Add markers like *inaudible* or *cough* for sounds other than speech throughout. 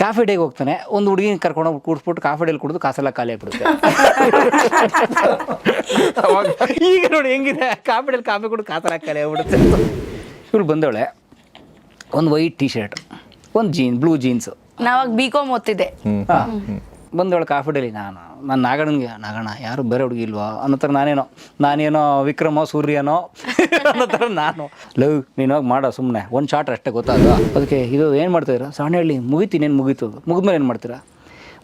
Coffee ಡೇಗೆ ಹೋಗ್ತಾನೆ. ಒಂದು ಹುಡುಗಿನ ಕರ್ಕೊಂಡು ಹೋಗಿ ಕೂಡಿಸ್ಬಿಟ್ಟು ಕಾಫಿ ಡೇಲಿ ಕುಡಿದು ಕಾಸೆಲ್ಲ ಖಾಲಿ ಆಗ್ಬಿಡುತ್ತೆ. ಈಗ ನೋಡಿ ಹೆಂಗಿದೆ? ಕಾಫಿ ಡೇಲಿ ಕಾಫಿ ಕುಡಿದು ಕಾಸೆಲ್ಲ ಖಾಲಿ ಆಗ್ಬಿಡುತ್ತೆ. ಇವಳು ಬಂದವಳೆ. ಒಂದು ವೈಟ್ ಟಿ ಶರ್ಟ್ ಒಂದು ಜೀನ್ ಬ್ಲೂ ಜೀನ್ಸ್ ನಾವಾಗ ಬಿ ಕಾಮ್ ಓದ್ತಿದ್ದೆ. ಬಂದವಳು ಕಾಫಿ ಡೇಲಿ ನಾನು. ನನ್ನ ನಾಗಣ್ಣನಿಗೆ ನಾಗಣ್ಣ ಯಾರು ಬೇರೆ ಹುಡುಗಿ ಇಲ್ವಾ? ಅನ್ನೋ ಥರ ನಾನೇನೋ ನಾನೇನೋ ವಿಕ್ರಮೋ ಸೂರ್ಯನೋ *laughs* ಅನ್ನೋ ಥರ ನಾನು. ಲವ್ ನೀನು ಹೋಗಿ ಮಾಡೋ ಸುಮ್ಮನೆ ಒಂದು ಶಾರ್ಟ್ ಅಷ್ಟೇ ಗೊತ್ತಾಗ ಅದಕ್ಕೆ ಇದು ಏನು ಮಾಡ್ತಾಯಿರ ಸಣ್ಣ ಹೇಳಿ ಮುಗಿತೀನಿ ಏನು ಮುಗೀತು ಮುಗಿದ್ಮೇಲೆ ಏನು ಮಾಡ್ತೀರಾ?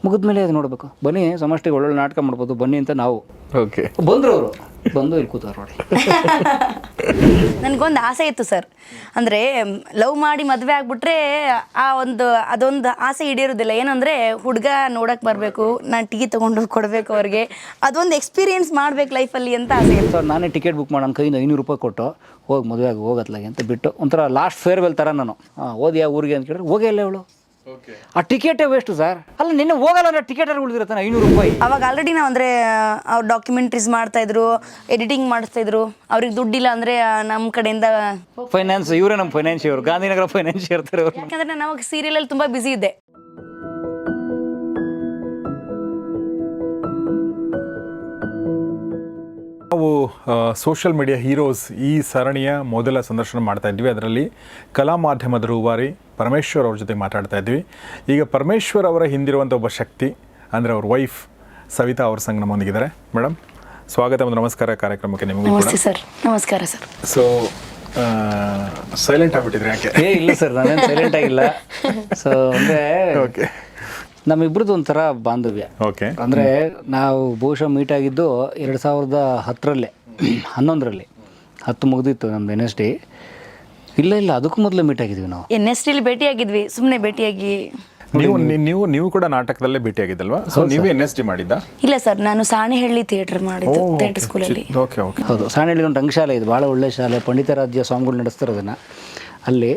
ಮುಗಿದ್ಮೇಲೆ ಅದು ನೋಡಬೇಕು. ಬನ್ನಿ ಸಮಷ್ಟಿಗೆ ಒಳ್ಳೊಳ್ಳೆ ನಾಟಕ ಮಾಡ್ಬೋದು. ಬನ್ನಿ ಅಂತ ನಾವು. ಓಕೆ ಬಂದರು ಅವರು. ಬಂದು ಇಲ್ಲಿ ಕೂತಾರ ನೋಡಿ *laughs* ನನಗೊಂದು ಆಸೆ ಇತ್ತು ಸರ್. ಅಂದರೆ ಲವ್ ಮಾಡಿ ಮದುವೆ ಆಗಿಬಿಟ್ರೆ ಆ ಒಂದು ಅದೊಂದು ಆಸೆ ಈಡೇರೋದಿಲ್ಲ. ಏನಂದರೆ ಹುಡುಗ ನೋಡಕ್ಕೆ ಬರಬೇಕು ನಾನು ಟಿಕೆಟ್ ತೊಗೊಂಡು ಕೊಡಬೇಕು ಅವ್ರಿಗೆ. ಅದೊಂದು ಎಕ್ಸ್ಪೀರಿಯೆನ್ಸ್ ಮಾಡ್ಬೇಕು ಲೈಫಲ್ಲಿ ಅಂತ ಆಸೆ ಇತ್ತು. ಸರ್ ನಾನೇ ಟಿಕೆಟ್ ಬುಕ್ ಮಾಡೋಣ ಕೈಯಿಂದ ಐನೂರು ರೂಪಾಯಿ ಕೊಟ್ಟು ಹೋಗಿ ಮದುವೆ ಆಗಿ ಹೋಗತ್ಲಾಗೆ ಅಂತ ಬಿಟ್ಟು ಒಂಥರ ಲಾಸ್ಟ್ ಫೇರ್ವೆಲ್ ಥರ ನಾನು. ಓದಿಯಾ ಊರಿಗೆ ಅಂತ ಕೇಳಿದ್ರೆ ಹೋಗೇ ಇಲ್ಲ ಅವಳು ಆ ಟಿಕೆಟೇ ವೇಸ್ಟ್ ಸರ್ ಅಲ್ಲ ನಿನ್ನೆ ಹೋಗಲ್ಲ ಅಂದ್ರೆ ಟಿಕೆಟ್ ಉಳಿದಿರತ್ತಾನೆ ಐನೂರು ರೂಪಾಯಿ. ಅವಾಗ ಆಲ್ರೆಡಿ ನಾವು ಅಂದ್ರೆ ಅವ್ರು ಡಾಕ್ಯುಮೆಂಟ್ರೀಸ್ ಮಾಡ್ತಾ ಇದ್ರು ಎಡಿಟಿಂಗ್ ಮಾಡಿಸ್ತಾ ಇದ್ರು. ಅವ್ರಿಗೆ ದುಡ್ಡಿಲ್ಲ ಅಂದ್ರೆ ನಮ್ಮ ಕಡೆಯಿಂದ ಫೈನಾನ್ಸ್ ಇವರೇ ನಮ್ಮ ಫೈನಾನ್ಸಿಯರ್ ಗಾಂಧಿನಗರ ಫೈನಾನ್ಸಿಯರ್ ಇರ್ತಾರೆ ಅವ್ರು. ಯಾಕಂದರೆ ಅಲ್ಲಿ ತುಂಬಾ ಸೀರಿಯಲಲ್ಲಿ ತುಂಬ ಬ್ಯುಸಿ ಇದ್ದೆ. ನಾವು ಸೋಷಿಯಲ್ ಮೀಡಿಯಾ ಹೀರೋಸ್ ಈ ಸರಣಿಯ ಮೊದಲ ಸಂದರ್ಶನ ಮಾಡ್ತಾ ಇದ್ವಿ. ಅದರಲ್ಲಿ ಕಲಾ ಮಾಧ್ಯಮದ ರೂವಾರಿ ಪರಮೇಶ್ವರ್ ಅವ್ರ ಜೊತೆ ಮಾತಾಡ್ತಾ ಇದ್ವಿ. ಈಗ ಪರಮೇಶ್ವರ್ ಅವರ ಹಿಂದಿರುವಂಥ ಒಬ್ಬ ಶಕ್ತಿ ಅಂದರೆ ಅವ್ರ ವೈಫ್ ಸವಿತಾ ಅವ್ರ ಸಂಗ ನಮ್ಮೊಂದಿಗಿದ್ದಾರೆ ಮೇಡಮ್ ಸ್ವಾಗತ ಮತ್ತು ನಮಸ್ಕಾರ ಕಾರ್ಯಕ್ರಮಕ್ಕೆ ನಿಮಗೆ ನಮಸ್ತೆ ಸರ್. ನಮಸ್ಕಾರ ಸರ್. ಸೊ ಸೈಲೆಂಟ್ ಆಗಿಬಿಟ್ಟಿದ್ರೆ ಯಾಕೆ? ಏ ಇಲ್ಲ ಸರ್ ನಾನೇನು ಸೈಲೆಂಟ್ ಆಗಿಲ್ಲ. ಸೊ ಅಂದರೆ ಓಕೆ ನಮ್ಮಿಬ್ರದ್ದು ಒಂಥರ ಬಾಂಧವ್ಯ. ಓಕೆ ಅಂದರೆ ನಾವು ಬಹುಶಃ ಮೀಟ್ ಆಗಿದ್ದು ಎರಡು ಸಾವಿರದ ಹತ್ತರಲ್ಲೇ ಹನ್ನೊಂದರಲ್ಲಿ. ಹತ್ತು ಮುಗಿದಿತ್ತು ನಮ್ದು ಎನ್ ಎಸ್ ಡಿ ಇಲ್ಲ ಇಲ್ಲ ಅದಕ್ಕೂ ಮೊದಲು ಮೀಟ್ ಆಗಿದ್ವಿ ನಾವು. ಎನ್ ಎಸ್ ಟಿಲಿ ಭೇಟಿಯಾಗಿದ್ವಿ ಸುಮ್ಮನೆ ಭೇಟಿಯಾಗಿ. ನೀವು ನೀವು ನೀವು ಕೂಡ ನಾಟಕದಲ್ಲೇ ಭೇಟಿಯಾಗಿದ್ದಲ್ವಾ? ಸೊ ನೀವು ಎನ್ ಎಸ್ ಡಿ ಮಾಡಿದ್ದ? ಇಲ್ಲ ಸರ್ ನಾನು ಸಾಣೆಹಳ್ಳಿ ಥಿಯೇಟರ್ ಮಾಡಿದ್ದು ಥಿಯೇಟರ್ ಸ್ಕೂಲಲ್ಲಿ ಓಕೆ ಓಕೆ ಹೌದು ಸಾಣೆಹಳ್ಳಿ ಒಂದು ರಂಗಶಾಲೆ ಇದೆ ಭಾಳ ಒಳ್ಳೆ ಶಾಲೆ ಪಂಡಿತಾರಾಧ್ಯ ಸ್ವಾಮಿಗಳು ನಡೆಸ್ತಾರೆ ಅದನ್ನು. ಅಲ್ಲಿ